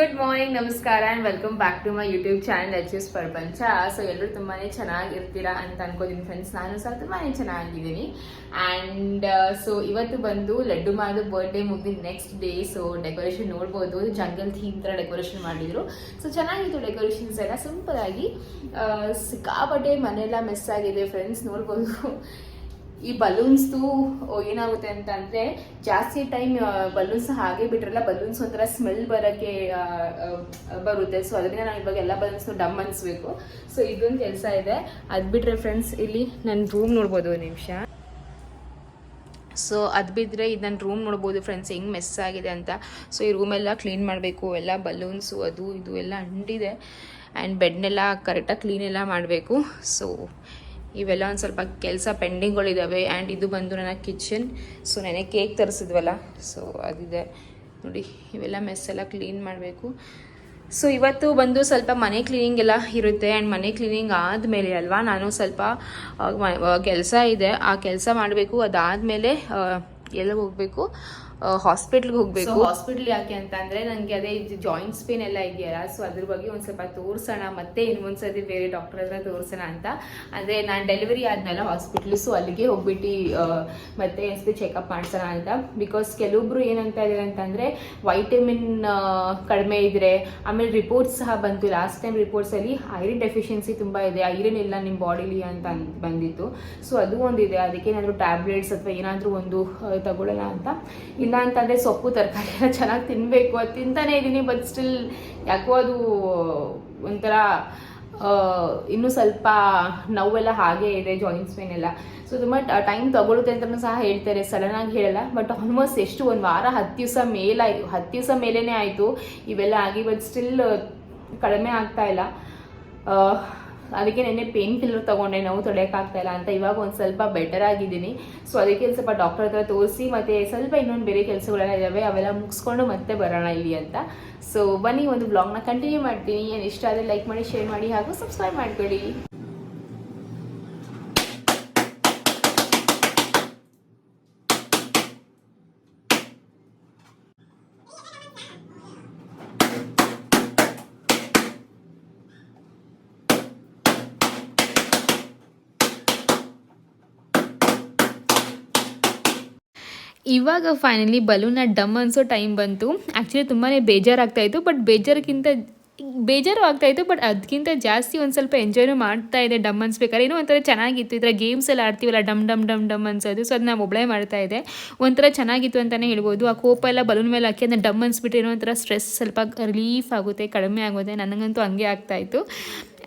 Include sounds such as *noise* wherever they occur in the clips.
Good morning ನಮಸ್ಕಾರ and welcome back to my YouTube channel H S ಪ್ರಪಂಚ so ಎಲ್ಲರೂ ತುಂಬಾ ಚೆನ್ನಾಗಿರ್ತೀರಾ ಅಂತ ಅನ್ಕೋತೀನಿ ಫ್ರೆಂಡ್ಸ್ ನಾನು ಸಹ ತುಂಬಾ ಚೆನ್ನಾಗಿದ್ದೀನಿ. ಆ್ಯಂಡ್ ಸೊ ಇವತ್ತು ಬಂದು ಲಡ್ಡು ಮಾದು ಬರ್ಡೇ ಮುಗಿದ ನೆಕ್ಸ್ಟ್ ಡೇ ಸೊ ಡೆಕೋರೇಷನ್ ನೋಡ್ಬೋದು. ಜಂಗಲ್ ಥೀಮ್ ಥರ ಡೆಕೋರೇಷನ್ ಮಾಡಿದ್ರು. ಸೊ ಚೆನ್ನಾಗಿತ್ತು ಡೆಕೋರೇಷನ್ಸ್ ಎಲ್ಲ. ಸಿಂಪಲ್ ಆಗಿ ಆ, ಸಿಕ್ಕಾಪಟ್ಟೆ ಮನೆಯೆಲ್ಲ ಮೆಸ್ ಆಗಿದೆ ಫ್ರೆಂಡ್ಸ್ ನೋಡ್ಬೋದು. ಈ ಬಲೂನ್ಸ್ದು ಏನಾಗುತ್ತೆ ಅಂತ ಅಂದ್ರೆ ಜಾಸ್ತಿ ಟೈಮ್ ಬಲೂನ್ಸ್ ಹಾಗೆ ಬಿಟ್ರಲ್ಲ ಬಲೂನ್ಸ್ ಒಂಥರ ಸ್ಮೆಲ್ ಬರೋಕ್ಕೆ ಬರುತ್ತೆ. ಸೊ ಅದರಿಂದ ನಾವು ಇವಾಗ ಎಲ್ಲ ಬಲೂನ್ಸ್ ಡಮ್ ಅನ್ಸ್ಬೇಕು. ಸೊ ಇದೊಂದು ಕೆಲಸ ಇದೆ. ಅದು ಬಿಟ್ರೆ ಫ್ರೆಂಡ್ಸ್ ಇಲ್ಲಿ ನನ್ನ ರೂಮ್ ನೋಡ್ಬೋದು ಒಂದು ನಿಮಿಷ. ಸೊ ಅದು ಬಿದ್ದರೆ ಇದು ನನ್ನ ರೂಮ್ ನೋಡ್ಬೋದು ಫ್ರೆಂಡ್ಸ್ ಹೆಂಗ್ ಮೆಸ್ ಆಗಿದೆ ಅಂತ. ಸೊ ಈ ರೂಮೆಲ್ಲ ಕ್ಲೀನ್ ಮಾಡಬೇಕು. ಎಲ್ಲ ಬಲೂನ್ಸು ಅದು, ಇದು ಎಲ್ಲ ಅಂಟಿದೆ. ಆ್ಯಂಡ್ ಬೆಡ್ನೆಲ್ಲ ಕರೆಕ್ಟಾಗಿ ಕ್ಲೀನ್ ಎಲ್ಲ ಮಾಡಬೇಕು. ಸೊ ಇವೆಲ್ಲ ಒಂದು ಸ್ವಲ್ಪ ಕೆಲಸ ಪೆಂಡಿಂಗ್ಗಳಿದ್ದಾವೆ ಆ್ಯಂಡ್ ಇದು ಬಂದು ನನ್ನ ಕಿಚನ್ ಸೊ ನೆನೆ ಕೇಕ್ ತರಿಸಿದ್ವಲ್ಲ. ಸೊ ಅದಿದೆ. ನೋಡಿ, ಇವೆಲ್ಲ ಮೆಸ್ ಎಲ್ಲ ಕ್ಲೀನ್ ಮಾಡಬೇಕು. ಸೊ ಇವತ್ತು ಬಂದು ಸ್ವಲ್ಪ ಮನೆ ಕ್ಲೀನಿಂಗ್ ಎಲ್ಲ ಇರುತ್ತೆ ಆ್ಯಂಡ್ ಮನೆ ಕ್ಲೀನಿಂಗ್ ಆದಮೇಲೆ ಅಲ್ವಾ? ನಾನು ಸ್ವಲ್ಪ ಕೆಲಸ ಇದೆ. ಆ ಕೆಲಸ ಮಾಡಬೇಕು. ಅದಾದಮೇಲೆ ಎಲ್ಲ ಹೋಗಬೇಕು. ಹಾಸ್ಪಿಟ್ಲ್ಗೆ ಹೋಗ್ಬೇಕು. ಹಾಸ್ಪಿಟ್ಲ್ ಯಾಕೆ ಅಂತ ನಂಗೆ ನನಗೆ ಅದೇ ಜಾಯಿಂಟ್ಸ್ ಪೇನ್ ಎಲ್ಲ ಇದೆಯಲ್ಲ ಸೊ ಅದ್ರ ಬಗ್ಗೆ ಒಂದ್ ಸ್ವಲ್ಪ ತೋರ್ಸೋಣ. ಮತ್ತೆ ಇನ್ನೊಂದ್ಸತಿ ಬೇರೆ ಡಾಕ್ಟರ್ ಹತ್ರ ತೋರ್ಸೋಣ ಅಂತ. ಅಂದ್ರೆ ನಾನು ಡೆಲಿವರಿ ಆದ್ಮೇಲೆ ಹಾಸ್ಪಿಟ್ಲು ಸೊ ಅಲ್ಲಿಗೆ ಹೋಗ್ಬಿಟ್ಟು ಮತ್ತೆ ಒಂದ್ಸತಿ ಚೆಕಪ್ ಮಾಡ್ಸೋಣ ಅಂತ. ಬಿಕಾಸ್ ಕೆಲವೊಬ್ರು ಏನಂತ ಇದ್ದಾರೆ ಅಂತಂದ್ರೆ ವೈಟಮಿನ್ ಕಡಿಮೆ ಇದ್ರೆ, ಆಮೇಲೆ ರಿಪೋರ್ಟ್ಸ್ ಸಹ ಬಂತು. ಲಾಸ್ಟ್ ಟೈಮ್ ರಿಪೋರ್ಟ್ಸಲ್ಲಿ ಐರನ್ ಡೆಫಿಷಿಯನ್ಸಿ ತುಂಬಾ ಇದೆ. ಐರನ್ ಇಲ್ಲ ನಿಮ್ಮ ಬಾಡಿಲಿ ಅಂತ ಬಂದಿತ್ತು. ಸೊ ಅದು ಒಂದಿದೆ. ಅದಕ್ಕೆ ಏನಾದರೂ ಟ್ಯಾಬ್ಲೆಟ್ಸ್ ಅಥವಾ ಏನಾದರೂ ಒಂದು ತಗೊಳ್ಳೋಣ ಅಂತ. ಇಲ್ಲ ಅಂತಂದರೆ ಸೊಪ್ಪು, ತರಕಾರಿ ಎಲ್ಲ ಚೆನ್ನಾಗಿ ತಿನ್ನಬೇಕು ಅದು ತಿಂತಾನೆ ಇದ್ದೀನಿ ಬಟ್ ಸ್ಟಿಲ್ ಯಾಕೋ ಅದು ಒಂಥರ ಇನ್ನೂ ಸ್ವಲ್ಪ ನೋವೆಲ್ಲ ಹಾಗೆ ಇದೆ ಜಾಯಿಂಟ್ಸ್ ಪೇನ್ ಎಲ್ಲ. ಸೊ ತುಂಬ ಟೈಮ್ ತಗೊಳುತ್ತೆ ಅಂತಲೂ ಸಹ ಹೇಳ್ತಾರೆ ಸಡನ್ ಆಗಿ ಹೇಳಲ್ಲ. ಬಟ್ ಆಲ್ಮೋಸ್ಟ್ ಎಷ್ಟು, ಒಂದು ವಾರ ಹತ್ತು ದಿವಸ ಮೇಲಾಯ್ತು ಹತ್ತು ದಿವಸ ಮೇಲೇ ಆಯಿತು. ಇವೆಲ್ಲ ಆಗಿ ಬಟ್ ಸ್ಟಿಲ್ ಕಡಿಮೆ ಆಗ್ತಾ ಇಲ್ಲ. ಅದಕ್ಕೆ ನೆನ್ನೆ ಪೇನ್ ಕಿಲ್ಲರ್ ತೊಗೊಂಡೆ, ನೋವು ತೊಡೆಯೋಕ್ಕಾಗ್ತಾ ಇಲ್ಲ ಅಂತ. ಇವಾಗ ಒಂದು ಸ್ವಲ್ಪ ಬೆಟರ್ ಆಗಿದ್ದೀನಿ. ಸೊ ಅದಕ್ಕೆ ಸ್ವಲ್ಪ ಡಾಕ್ಟರ್ ಹತ್ರ ತೋರಿಸಿ, ಮತ್ತೆ ಸ್ವಲ್ಪ ಇನ್ನೊಂದು ಬೇರೆ ಕೆಲಸಗಳೆಲ್ಲ ಇದ್ದಾವೆ ಅವೆಲ್ಲ ಮುಗಿಸ್ಕೊಂಡು ಮತ್ತೆ ಬರೋಣ ಇಲ್ಲಿ ಅಂತ. ಸೊ ಬನ್ನಿ, ಒಂದು ಬ್ಲಾಗ್ನ ಕಂಟಿನ್ಯೂ ಮಾಡ್ತೀನಿ. ಏನು ಇಷ್ಟ ಆದರೆ ಲೈಕ್ ಮಾಡಿ ಶೇರ್ ಮಾಡಿ, ಹಾಗೂ ಸಬ್ಸ್ಕ್ರೈಬ್ ಮಾಡ್ಕೊಳ್ಳಿ. ಇವಾಗ ಫೈನಲಿ ಬಲೂನ ಡಮ್ ಅನ್ಸೋ ಟೈಮ್ ಬಂತು. ಆ್ಯಕ್ಚುಲಿ ತುಂಬಾ ಬೇಜಾರಾಗ್ತಾಯಿತ್ತು ಬಟ್ ಬೇಜಾರಕ್ಕಿಂತ ಬೇಜಾರು ಆಗ್ತಾ ಇತ್ತು ಬಟ್ ಅದಕ್ಕಿಂತ ಜಾಸ್ತಿ ಒಂದು ಸ್ವಲ್ಪ ಎಂಜಾಯ್ನೂ ಮಾಡ್ತಾ ಇದೆ ಡಮ್ ಅನ್ಸ್ಬೇಕಾದ್ರೆ. ಏನೋ ಒಂಥರ ಚೆನ್ನಾಗಿತ್ತು, ಈ ಥರ ಗೇಮ್ಸ್ ಎಲ್ಲ ಆಡ್ತೀವಲ್ಲ, ಡಮ್ ಡಮ್ ಡಮ್ ಡಮ್ ಅನ್ಸೋದು. ಸೊ ಅದು ನಾವು ಒಬ್ಬಳೇ ಮಾಡ್ತಾ ಇದ್ದೆ ಒಂಥರ ಚೆನ್ನಾಗಿತ್ತು ಅಂತಲೇ ಹೇಳ್ಬೋದು. ಆ ಕೋಪ ಎಲ್ಲ ಬಲೂನ್ ಮೇಲೆ ಹಾಕಿ ಅದನ್ನ ಡಮ್ ಅನ್ಸ್ಬಿಟ್ಟು ಏನೋ ಒಂಥರ ಸ್ಟ್ರೆಸ್ ಸ್ವಲ್ಪ ರಿಲೀಫ್ ಆಗುತ್ತೆ, ಕಡಿಮೆ ಆಗುತ್ತೆ. ನನಗಂತೂ ಹಂಗೆ ಆಗ್ತಾ ಇತ್ತು.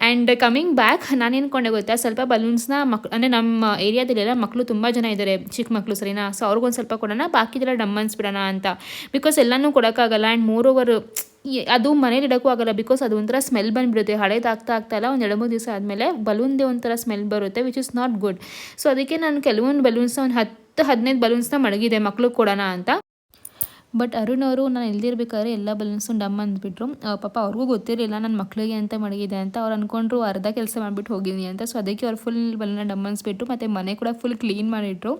ಆ್ಯಂಡ್ ಕಮಿಂಗ್ ಬ್ಯಾಕ್ ನಾನು ಏನ್ಕೊಂಡೆ ಗೊತ್ತಾ? ಸ್ವಲ್ಪ ಬಲೂನ್ಸ್ನ ಮಕ್, ಅಂದರೆ ನಮ್ಮ ಏರಿಯಾದಲ್ಲೆಲ್ಲ ಮಕ್ಕಳು ತುಂಬ ಜನ ಇದ್ದಾರೆ ಚಿಕ್ಕ ಮಕ್ಕಳು ಸರಿನಾ? ಸೊ ಅವ್ರಿಗೊಂದು ಸ್ವಲ್ಪ ಕೊಡೋಣ, ಬಾಕಿದೆಲ್ಲ ಡಮ್ ಅನ್ಸ್ಬಿಡೋಣ ಅಂತ. ಬಿಕಾಸ್ ಎಲ್ಲನೂ ಕೊಡೋಕ್ಕಾಗಲ್ಲ ಆ್ಯಂಡ್ ಮೋರ್ ಓವರ್ ಅದು ಮನೇಲಿ ಇಡೋಕ್ಕೂ ಆಗಲ್ಲ ಬಿಕಾಸ್ ಅದು ಒಂಥರ ಸ್ಮೆಲ್ ಬಂದುಬಿಡುತ್ತೆ. ಹಳೇದಾಗ್ತಾ ಆಗ್ತಾ ಇಲ್ಲ, ಒಂದು ಎರಡು ಮೂರು ದಿವಸ ಆದಮೇಲೆ ಬಲೂನ್ದೇ ಒಂಥರ ಸ್ಮೆಲ್ ಬರುತ್ತೆ which is not good so ಅದಕ್ಕೆ ನಾನು ಕೆಲವೊಂದು ಬಲೂನ್ಸ್ನ ಒಂದು ಹತ್ತು ಹದಿನೈದು ಬಲೂನ್ಸ್ನ ಮಡಗಿದೆ ಮಕ್ಳಿಗೆ ಕೊಡೋಣ ಅಂತ. ಬಟ್ ಅರುಣ್ ಅವರು ನಾನು ಇಲ್ದಿರ್ಬೇಕಾದ್ರೆ ಎಲ್ಲ ಬಲೂನ್ಸು ಡಮ್ ಅಂದ್ಬಿಟ್ರು. ಪಾಪ ಅವ್ರಿಗೂ ಗೊತ್ತಿರಲಿಲ್ಲ ನನ್ನ ಮಕ್ಕಳಿಗೆ ಅಂತ ಮಡಗಿದೆ ಅಂತ. ಅವ್ರು ಅಂದ್ಕೊಂಡ್ರು ಅರ್ಧ ಕೆಲಸ ಮಾಡಿಬಿಟ್ಟು ಹೋಗಿದ್ದೀನಿ ಅಂತ. ಸೊ ಅದಕ್ಕೆ ಅವ್ರು ಫುಲ್ ಬಲೂನ ಡಮ್ ಅನ್ಸ್ಬಿಟ್ಟು ಮತ್ತು ಮನೆ ಕೂಡ ಫುಲ್ ಕ್ಲೀನ್ ಮಾಡಿಟ್ರು.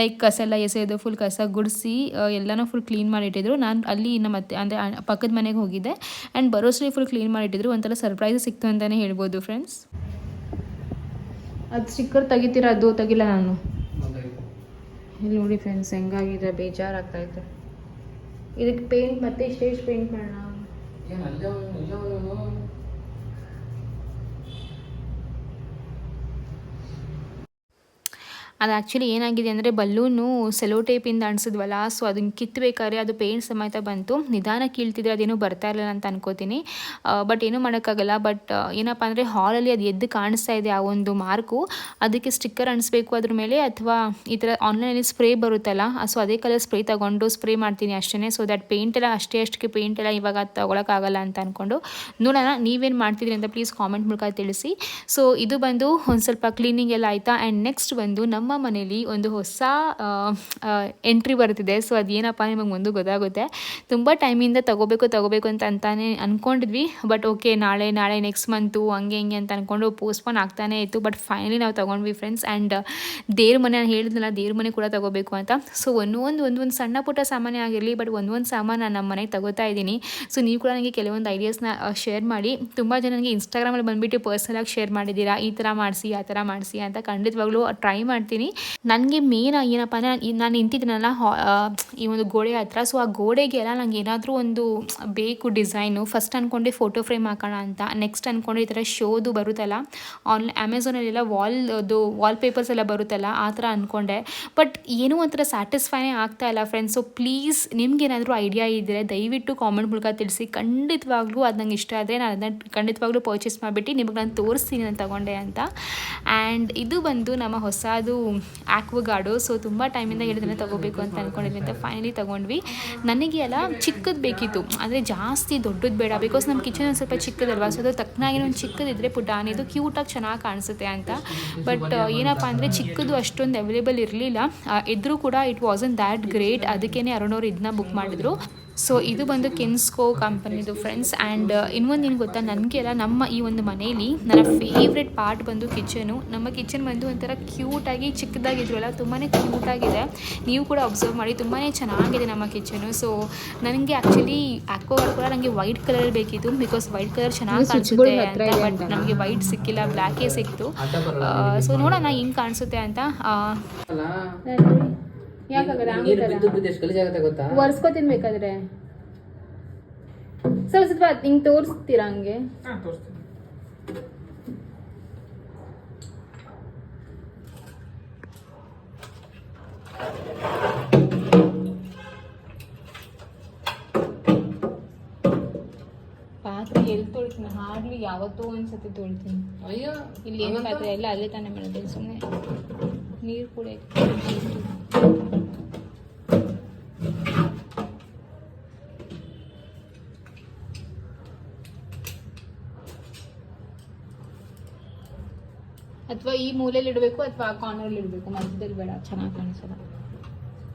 ಲೈಕ್ ಕಸ ಎಲ್ಲ ಎಸೆಯೋದು ಫುಲ್ ಕಸ ಗುಡಿಸಿ ಎಲ್ಲನೂ ಫುಲ್ ಕ್ಲೀನ್ ಮಾಡಿಟ್ಟಿದ್ರು. ನಾನು ಅಲ್ಲಿ ಇನ್ನು ಮತ್ತೆ ಅಂದರೆ ಪಕ್ಕದ ಮನೆಗೆ ಹೋಗಿದ್ದೆ. ಆ್ಯಂಡ್ ಬರೋಸರಿ ಫುಲ್ ಕ್ಲೀನ್ ಮಾಡಿಟ್ಟಿದ್ರು. ಒಂಥರ ಸರ್ಪ್ರೈಸ್ ಸಿಕ್ತು ಅಂತಲೇ ಹೇಳ್ಬೋದು ಫ್ರೆಂಡ್ಸ್ ಅದು ಸ್ಟಿಕ್ಕರ್ ತೆಗಿತೀರ? ಅದು ತೆಗಿಲ್ಲ ನಾನು. ಇಲ್ಲಿ ನೋಡಿ ಫ್ರೆಂಡ್ಸ್ ಹೆಂಗಾಗಿದೆ ಬೇಜಾರಾಗ್ತಾ ಇದೆ ಇದಕ್ಕೆ ಪೇಂಟ್ ಮತ್ತೆ ಸ್ಟೇಜ್ ಪೇಂಟ್ ಮಾಡೋಣ. ಅದು ಆ್ಯಕ್ಚುಲಿ ಏನಾಗಿದೆ ಅಂದರೆ ಬಲ್ಲೂನು ಸೆಲೋ ಟೇಪಿಂದ ಅಣಿಸಿದ್ವಲ್ಲ ಸೊ ಅದನ್ನ ಕಿತ್ತಬೇಕಾದ್ರೆ ಅದು ಪೇಂಟ್ ಸಮೇತ ಬಂತು. ನಿಧಾನ ಕೀಳ್ತಿದ್ರೆ ಅದೇನೂ ಬರ್ತಾ ಇರಲಿಲ್ಲ ಅಂತ ಅನ್ಕೋತೀನಿ. ಬಟ್ ಏನೂ ಮಾಡೋಕ್ಕಾಗಲ್ಲ. ಬಟ್ ಏನಪ್ಪ ಅಂದರೆ ಹಾಲಲ್ಲಿ ಅದು ಎದ್ದು ಕಾಣಿಸ್ತಾ ಇದೆ ಆ ಒಂದು ಮಾರ್ಕು ಅದಕ್ಕೆ ಸ್ಟಿಕ್ಕರ್ ಅಣಿಸ್ಬೇಕು ಅದ್ರ ಮೇಲೆ, ಅಥವಾ ಈ ಥರ ಆನ್ಲೈನಲ್ಲಿ ಸ್ಪ್ರೇ ಬರುತ್ತಲ್ಲ ಸೊ ಅದೇ ಕಲರ್ ಸ್ಪ್ರೇ ತಗೊಂಡು ಸ್ಪ್ರೇ ಮಾಡ್ತೀನಿ ಅಷ್ಟೇ ಸೊ ದಟ್ ಪೇಂಟ್ ಎಲ್ಲ ಅಷ್ಟೇ ಅಷ್ಟಕ್ಕೆ ಪೇಂಟ್ ಎಲ್ಲ ಇವಾಗ ತೊಗೊಳಕ್ಕಾಗಲ್ಲ ಅಂತ ಅಂದ್ಕೊಂಡು ನೋಡೋಣ, ನೀವೇನು ಮಾಡ್ತಿದ್ರಿ ಅಂತ ಪ್ಲೀಸ್ ಕಾಮೆಂಟ್ ಮೂಲಕ ತಿಳಿಸಿ. ಸೊ ಇದು ಬಂದು ಒಂದು ಸ್ವಲ್ಪ ಕ್ಲೀನಿಂಗ್ ಎಲ್ಲ ಆಯಿತಾ? ಆ್ಯಂಡ್ ನೆಕ್ಸ್ಟ್ ಬಂದು ನಮ್ಮ ನಮ್ಮ ಮನೇಲಿ ಒಂದು ಹೊಸ ಎಂಟ್ರಿ ಬರ್ತಿದೆ. ಸೊ ಅದೇನಪ್ಪ ನಿಮಗೆ ಮುಂದೆ ಗೊತ್ತಾಗುತ್ತೆ. ತುಂಬ ಟೈಮಿಂದ ತಗೋಬೇಕು ತಗೋಬೇಕು ಅಂತ ಅಂತಾನೆ ಅಂದ್ಕೊಂಡಿದ್ವಿ ಬಟ್ ಓಕೆ ನಾಳೆ ನಾಳೆ ನೆಕ್ಸ್ಟ್ ಮಂತು ಹಂಗೆ, ಹಿಂಗೆ ಅಂತ ಅಂದ್ಕೊಂಡು ಪೋಸ್ಟ್ಪೋನ್ ಆಗ್ತಾನೆ ಇತ್ತು. ಬಟ್ ಫೈನಲಿ ನಾವು ತೊಗೊಂಡ್ವಿ ಫ್ರೆಂಡ್ಸ್ ಆ್ಯಂಡ್ ದೇವ್ರ ಮನೆ ನಾನು ಹೇಳಿದ್ನಲ್ಲ, ದೇವ್ರ ಮನೆ ಕೂಡ ತೊಗೋಬೇಕು ಅಂತ. ಸೊ ಒಂದೊಂದು ಒಂದೊಂದು ಸಣ್ಣ ಪುಟ್ಟ ಸಾಮಾನ್ಯ ಆಗಿರಲಿ ಬಟ್ ಒಂದೊಂದು ಸಾಮಾನು ನಾನು ನಮ್ಮ ಮನೆಗೆ ತಗೋತಾ ಇದ್ದೀನಿ. ಸೊ ನೀವು ಕೂಡ ನನಗೆ ಕೆಲವೊಂದು ಐಡಿಯಾಸ್ನ ಶೇರ್ ಮಾಡಿ. ತುಂಬ ಜನ ನನಗೆ ಇನ್ಸ್ಟಾಗ್ರಾಮಲ್ಲಿ ಬಂದುಬಿಟ್ಟು ಪರ್ಸನಲಾಗಿ ಶೇರ್ ಮಾಡಿದ್ದೀರಾ? ಈ ಥರ ಮಾಡಿಸಿ, ಆ ಥರ ಮಾಡಿಸಿ ಅಂತ ಖಂಡಿತವಾಗ್ಲೂ ಟ್ರೈ ಮಾಡ್ತೀನಿ. ನನಗೆ ಮೇನ್ ಏನಪ್ಪ ಅಂದರೆ ನಾನು- ನಿಂತಿದ್ದೀನಲ್ಲ ಈ ಒಂದು ಗೋಡೆ ಹತ್ರ. ಸೊ ಆ ಗೋಡೆಗೆಲ್ಲ ನಂಗೆ ಏನಾದರೂ ಒಂದು ಬೇಕು ಡಿಸೈನು ಫಸ್ಟ್ ಅಂದ್ಕೊಂಡೆ ಫೋಟೋ ಫ್ರೇಮ್ ಹಾಕೋಣ ಅಂತ. ನೆಕ್ಸ್ಟ್ ಅಂದ್ಕೊಂಡೆ ಈ ಥರ ಶೋದು ಬರುತ್ತಲ್ಲ. ಆನ್ಲೈನ್ ಅಮೆಝಾನಲ್ಲೆಲ್ಲ ವಾಲ್ ಅದು ವಾಲ್ ಪೇಪರ್ಸ್ ಎಲ್ಲ ಬರುತ್ತಲ್ಲ, ಆ ಥರ ಅಂದ್ಕೊಂಡೆ ಬಟ್ ಏನೂ ಒಂಥರ ಸ್ಯಾಟಿಸ್ಫೈನೇ ಆಗ್ತಾ ಇಲ್ಲ ಫ್ರೆಂಡ್ಸ್ ಸೊ ಪ್ಲೀಸ್ ನಿಮ್ಗೇನಾದರೂ ಐಡಿಯಾ ಇದ್ದರೆ ದಯವಿಟ್ಟು ಕಾಮೆಂಟ್ ಮೂಲಕ ತಿಳಿಸಿ. ಖಂಡಿತವಾಗ್ಲೂ ಅದು ನಂಗೆ ಇಷ್ಟ ಆದರೆ ನಾನು ಅದನ್ನ ಖಂಡಿತವಾಗ್ಲೂ ಪರ್ಚೇಸ್ ಮಾಡಿಬಿಟ್ಟು ನಿಮಗೆ ನಾನು ತೋರಿಸ್ತೀನಿ, ನಾನು ತಗೊಂಡೆ ಅಂತ. ಆ್ಯಂಡ್ ಇದು ಬಂದು ನಮ್ಮ ಹೊಸದು ಆಕ್ವಗಾರ್ಡು. ಸೊ ತುಂಬ ಟೈಮಿಂದ ಹೇಳಿದ್ರೆ ತಗೋಬೇಕು ಅಂತ ಅಂದ್ಕೊಂಡಿದ್ವಿ ಅಂತ ಫೈನಲಿ ತೊಗೊಂಡ್ವಿ. ನನಗೆ ಎಲ್ಲ ಚಿಕ್ಕದು ಬೇಕಿತ್ತು. ಅಂದರೆ ಜಾಸ್ತಿ ದೊಡ್ಡದು ಬೇಡ. ಬಿಕಾಸ್ ನಮ್ಮ ಕಿಚನ್ ಒಂದು ಸ್ವಲ್ಪ ಚಿಕ್ಕದಲ್ವಾ? ಸೊ ಅದು ತಕ್ಕನಾಗಿ ಒಂದು ಚಿಕ್ಕದಿದ್ದರೆ ಪುಟಾನಿದು ಕ್ಯೂಟಾಗಿ ಚೆನ್ನಾಗಿ ಕಾಣಿಸುತ್ತೆ ಅಂತ. ಬಟ್ ಏನಪ್ಪ ಅಂದರೆ ಚಿಕ್ಕದು ಅಷ್ಟೊಂದು ಅವೈಲೇಬಲ್ ಇರಲಿಲ್ಲ. ಇದ್ದರೂ ಕೂಡ ಇಟ್ ವಾಸನ್ ದ್ಯಾಟ್ ಗ್ರೇಟ್ ಅದಕ್ಕೇ ಅರುಣವ್ರು ಇದನ್ನ ಬುಕ್ ಮಾಡಿದ್ರು. ಸೊ ಇದು ಬಂದು ಕಿನ್ಸ್ಕೋ ಕಂಪನಿದು ಫ್ರೆಂಡ್ಸ್ ಆ್ಯಂಡ್ ಇನ್ನೊಂದು ಏನು ಗೊತ್ತಾ? ನನಗೆಲ್ಲ ನಮ್ಮ ಈ ಒಂದು ಮನೆಯಲ್ಲಿ ನನ್ನ ಫೇವ್ರೆಟ್ ಪಾರ್ಟ್ ಬಂದು ಕಿಚನು ನಮ್ಮ ಕಿಚನ್ ಬಂದು ಒಂಥರ ಕ್ಯೂಟಾಗಿ ಚಿಕ್ಕದಾಗಿದ್ರಲ್ಲ ತುಂಬಾ ಕ್ಯೂಟಾಗಿದೆ ನೀವು ಕೂಡ ಅಬ್ಸರ್ವ್ ಮಾಡಿ ತುಂಬಾ ಚೆನ್ನಾಗಿದೆ ನಮ್ಮ ಕಿಚನು ಸೊ ನನಗೆ ಆ್ಯಕ್ಚುಲಿ ಆಕ್ವಾಗಾರ್ಡ್ ಕೂಡ ನನಗೆ ವೈಟ್ ಕಲರ್ ಬೇಕಿತ್ತು ಬಿಕಾಸ್ ವೈಟ್ ಕಲರ್ ಚೆನ್ನಾಗಿ ಕಾಣಿಸುತ್ತೆ ಅಂತ ಬಟ್ ನಮಗೆ ವೈಟ್ ಸಿಕ್ಕಿಲ್ಲ ಬ್ಲ್ಯಾಕೇ ಸಿಕ್ತು. ಸೊ ನೋಡೋಣ ಹಿಂಗೆ ಕಾಣಿಸುತ್ತೆ ಅಂತ. ಯಾಕಾಗಲ್ಲ ನೀರು ಬಿದ್ದು ಬಿದ್ದು ಎಷ್ಟು ಗೊತ್ತಾ? ಒರೆಸ್ಕೊತೀನಿ ಬೇಕಾದ್ರೆ. ಸ್ವಲ್ಪ ಸ್ವಲ್ಪ ಹಿಂಗೆ ತೋರಿಸ್ತೀರಾ ಹಂಗೆ? ಪಾತ್ರೆ ಎಲ್ಲಿ ತೊಳ್ತೀನಿ? ಹಾರ್ಡ್ಲಿ ಯಾವತ್ತೋ ಒಂದ್ಸತಿ ತೊಳ್ತೀನಿ. ಅಯ್ಯೋ ಇಲ್ಲಿ ಏನು ಪಾತ್ರೆ ಎಲ್ಲ ಅಲ್ಲೇ ತಾನೇ ಮಾಡೋದು ಸುಮ್ಮನೆ ನೀರು ಕೂಡ ಅಥವಾ ಈ ಮೂಲೆಯಲ್ಲಿ ಇಡಬೇಕು ಅಥವಾ ಆ ಕಾರ್ನರ್ ಇಡಬೇಕು ಮಧ್ಯದಲ್ಲಿ ಬೇಡ ಚೆನ್ನಾಗಿ ಕಾಣಿಸಲ್ಲ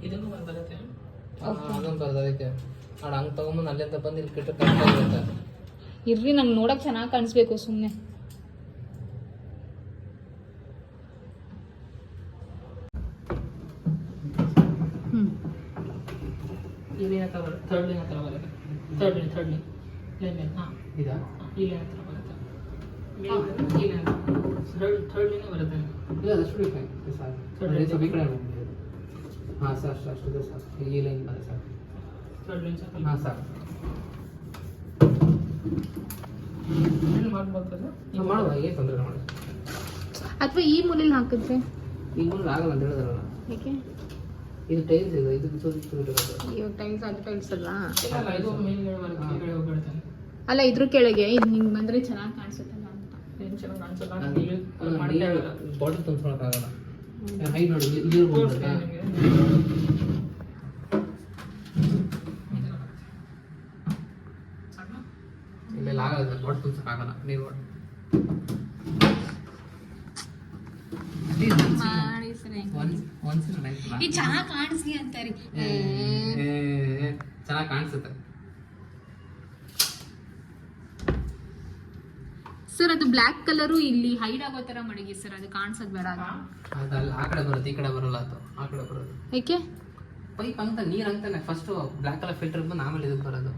ಇದನ್ನು ಬರುತ್ತೆ ಅದೊಂದು ಬರ್ತದೆ ಅದಕ್ಕೆ ಅಣ್ಣ ಹಂಗೆ ತಗೊಂಬಂದು ಅಲ್ಲಿಂದ ಬಂದು ಇಲ್ಲಿ ಕಿಟ್ಟು ಕರೆಕ್ಟ್ ಆಗಿರುತ್ತೆ ಇರ್ರಿ ನಂಗೆ ನೋಡಕ್ ಚೆನ್ನಾಗಿ ಕಾಣಿಸ್ಬೇಕು ಸುಮ್ಮನೆ ಹ್ಮ್ ಇಲ್ಲಿ ಹತ್ರ ಬರುತ್ತೆ ಥರ್ಡ್ ಲೈನ್ ಹತ್ರ ಬರುತ್ತೆ ಥರ್ಡ್ ಥರ್ಡ್ ಹಾಂ ಇದಾ? ಹತ್ರ ಬರುತ್ತೆ. ಥರ್ಡ್ ಥರ್ಡ್ ಲೈನೇ ಬರುತ್ತೆ. ಇಲ್ಲ ಅದಷ್ಟು. ಸ್ವಲ್ಪ ಈ ಕಡೆ ಹಾಂ ಸರ್ ಅಷ್ಟು ಅಷ್ಟು ಈ ಲೈನ್ ಬರುತ್ತೆ ಥರ್ಡ್ ಲೈನ್ ಹಾಂ ನಾವು ಮಾಡುವ ಏನು ತೊಂದರೆ ಮಾಡಿ ಅಥವಾ ಈ ಮೂಲ ಹಾಕಿದ್ರೆ? ಈ ಮೂಲ ಆಗಲ್ಲ ಅಂತ ಹೇಳಿದ್ರಲ್ಲ. ಏಕೆ? ಇದು ಟೈಲ್ಸ್ ಇದು ಇದು ಇವಾಗ ಟೈಲ್ಸ್ ಅದು ಟೈಲ್ಸ್ ಇಲ್ಲ ಅಲ್ಲ ಅಲ್ಲ ಇದ್ರ ಕೆಳಗೆ ಇದು ಬಂದ್ರೆ ಚೆನ್ನಾಗಿ ಕಾಣಿಸುತ್ತಲ್ಲ ಅಂತ. ಏನು ಚೆನ್ನಾಗಿ ಕಾಣಿಸಲ್ಲ ಬಾಟಲ್ ತುಂಬಿಸ್ಕೊಳಕ್ಕಾಗಲ್ಲ ಹೈಟ್ ನೋಡಿ ಇಲ್ಲಿ- ಆಗಲ್ಲ ಬಾಟಲ್ ತುಂಬಿಸಕ್ಕಾಗಲ್ಲ ನೀರು ಇದು ಚೆನ್ನಾಗಿ ಕಾಣಿಸ್ಲಿ ಅಂತಾರೆ. ಚೆನ್ನಾಗಿ ಕಾಣಿಸುತ್ತೆ. ಸರ್ ಅದು ಬ್ಲ್ಯಾಕ್ ಕಲರು ಇಲ್ಲಿ ಹೈಡ್ ಆಗೋ ತರ ಮಡಗಿ ಸರ್ ಅದು ಕಾಣಿಸೋದು ಬೇಡ ಅದು. ಅದು ಅಲ್ಲಿ ಆ ಕಡೆ ಬರುತ್ತೆ ಈ ಕಡೆ ಬರಲ್ಲ ಅದು. ಆ ಕಡೆ ಬರೋದು. ಏಕೆ? ಪೈಪ್ ಅಂತ ನೀರು ಅಂತಾನೆ ಫಸ್ಟು ಬ್ಲ್ಯಾಕ್ ಕಲರ್ ಫಿಲ್ಟರ್ ಬಂದು ಆಮೇಲೆ ಇದಕ್ಕೆ ಬರೋದು.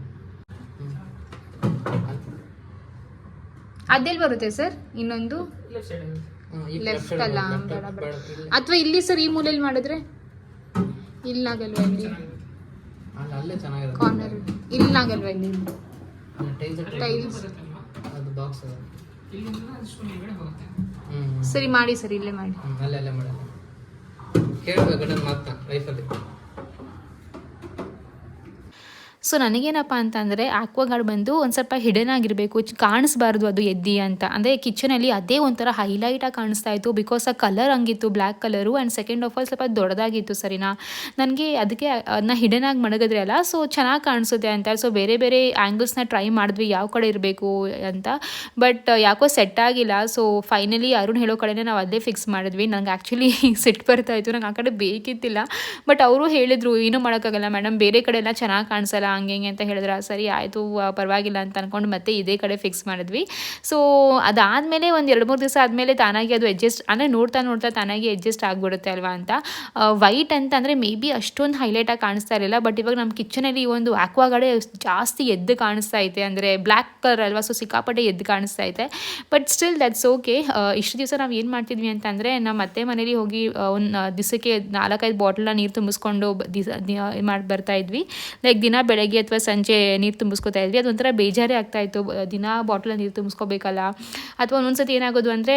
ಅದೆಲ್ಲಿ ಬರುತ್ತೆ ಸರ್ ಇನ್ನೊಂದು? ಲೆಫ್ಟ್ ಅಲ್ಲ. ಅಥವಾ ಇಲ್ಲಿ ಸರ್ ಈ ಮೂಲೆಯಲ್ಲಿ ಮಾಡಿದ್ರೆ? ಇಲ್ಲಾಗಲ್ವಾ ಇಲ್ಲಿ? ಅಲ್ಲಿ ಕಾರ್ನರ್ ಇಲ್ಲಾಗಲ್ವಾ ಇಲ್ಲಿ ಟೈಲ್ಸ್ ಅದು ಬಾಕ್ಸ್ ಸರಿ ಮಾಡಿ ಸರ್ ಇಲ್ಲೇ ಮಾಡಿ. ಹ್ಮ್, ಅಲ್ಲೇ ಅಲ್ಲೇ ಮಾಡಿ. ಕೇಳ್ಬೇಕು ಮಾತಾ ಲೈಫಲ್ಲಿ ಸೊ ನನಗೇನಪ್ಪ ಅಂತಂದರೆ ಆಕ್ವಾಗಾರ್ಡ್ ಬಂದು ಒಂದು ಸ್ವಲ್ಪ ಹಿಡನ್ ಆಗಿರಬೇಕು, ಕಾಣಿಸ್ಬಾರ್ದು ಅದು ಎದ್ದಿ ಅಂತ. ಅಂದರೆ ಕಿಚನಲ್ಲಿ ಅದೇ ಒಂಥರ ಹೈಲೈಟಾಗಿ ಕಾಣಿಸ್ತಾ ಇತ್ತು ಬಿಕಾಸ್ ಆ colour ಹಂಗಿತ್ತು black colour and second of all ಸ್ವಲ್ಪ ದೊಡ್ಡದಾಗಿತ್ತು ಸರಿನಾ? ನನಗೆ ಅದಕ್ಕೆ ಅದನ್ನ ಹಿಡನ್ ಆಗಿ ಮಡಗಿದ್ರೆ ಅಲ್ಲ ಸೊ ಚೆನ್ನಾಗಿ ಕಾಣಿಸುತ್ತೆ ಅಂತ. ಸೊ ಬೇರೆ ಬೇರೆ ಆ್ಯಂಗಲ್ಸ್ನ ಟ್ರೈ ಮಾಡಿದ್ವಿ, ಯಾವ ಕಡೆ ಇರಬೇಕು ಅಂತ. ಬಟ್ ಯಾಕೋ ಸೆಟ್ ಆಗಿಲ್ಲ ಸೊ ಫೈನಲಿ ಅರುಣ್ ಹೇಳೋ ಕಡೆನೇ ನಾವು ಅದೇ ಫಿಕ್ಸ್ ಮಾಡಿದ್ವಿ. ನನಗೆ ಆ್ಯಕ್ಚುಲಿ *laughs* ಸಿಟ್ಟು ಬರ್ತಾ ಇತ್ತು, ನಂಗೆ ಆ ಕಡೆ ಬೇಕಿತ್ತಿಲ್ಲ. ಬಟ್ ಅವರು ಹೇಳಿದರು, ಏನೂ ಮಾಡೋಕ್ಕಾಗಲ್ಲ ಮೇಡಮ್ ಬೇರೆ ಕಡೆ ಎಲ್ಲ ಚೆನ್ನಾಗಿ ಕಾಣಿಸಲ್ಲ ಹಂಗೆ ಹಿಂಗೆ ಅಂತ ಹೇಳಿದ್ರೆ ಸರಿ ಆಯಿತು ಪರವಾಗಿಲ್ಲ ಅಂತ ಅಂದ್ಕೊಂಡು ಮತ್ತೆ ಇದೇ ಕಡೆ ಫಿಕ್ಸ್ ಮಾಡಿದ್ವಿ. ಸೊ ಅದಾದಮೇಲೆ ಒಂದು ಎರಡು ಮೂರು ದಿವಸ ಆದಮೇಲೆ ತಾನಾಗಿ ಅದು ಅಡ್ಜಸ್ಟ್ ಅಂದರೆ ನೋಡ್ತಾ ನೋಡ್ತಾ ತಾನಾಗಿ ಅಡ್ಜಸ್ಟ್ ಆಗಿಬಿಡುತ್ತೆ ಅಲ್ವಾ ಅಂತ. ವೈಟ್ ಅಂತ ಅಂದರೆ ಮೇ ಬಿ ಅಷ್ಟೊಂದು ಹೈಲೈಟಾಗಿ ಕಾಣಿಸ್ತಾ ಇರಲಿಲ್ಲ ಬಟ್ ಇವಾಗ ನಮ್ಮ ಕಿಚನಲ್ಲಿ ಒಂದು ಆಕ್ವಾಗಡೆ ಜಾಸ್ತಿ ಎದ್ದು ಕಾಣಿಸ್ತಾ ಐತೆ. ಅಂದರೆ ಬ್ಲ್ಯಾಕ್ ಕಲರ್ ಅಲ್ವಾ ಸೊ ಸಿಕ್ಕಾಪಟ್ಟೆ ಎದ್ದು ಕಾಣಿಸ್ತಾ ಐತೆ. ಬಟ್ ಸ್ಟಿಲ್ ದಟ್ಸ್ ಓಕೆ ಇಷ್ಟು ದಿವಸ ನಾವು ಏನು ಮಾಡ್ತಿದ್ವಿ ಅಂತಂದರೆ ನಮ್ಮ ಅತ್ತೆ ಮನೇಲಿ ಹೋಗಿ ಒಂದು ದಿವಸಕ್ಕೆ ನಾಲ್ಕೈದು ಬಾಟ್ಲನ್ನ ನೀರು ತುಂಬಿಸ್ಕೊಂಡು ದಿಸ ಮಾಡಿ, ಬರ್ತಾ ಇದ್ವಿ. ಲೈಕ್ ದಿನ ಬೆಳಗ್ಗೆ ಅಥವಾ ಸಂಜೆ ನೀರು ತುಂಬಿಸ್ಕೊತಾ ಇದ್ವಿ. ಅದೊಂಥರ ಬೇಜಾರೇ ಆಗ್ತಾಯಿತ್ತು ದಿನ ಬಾಟ್ಲಲ್ಲಿ ನೀರು ತುಂಬಿಸ್ಕೋಬೇಕಲ್ಲ? ಅಥವಾ ಒಂದೊಂದ್ಸತಿ ಏನಾಗೋದು ಅಂದರೆ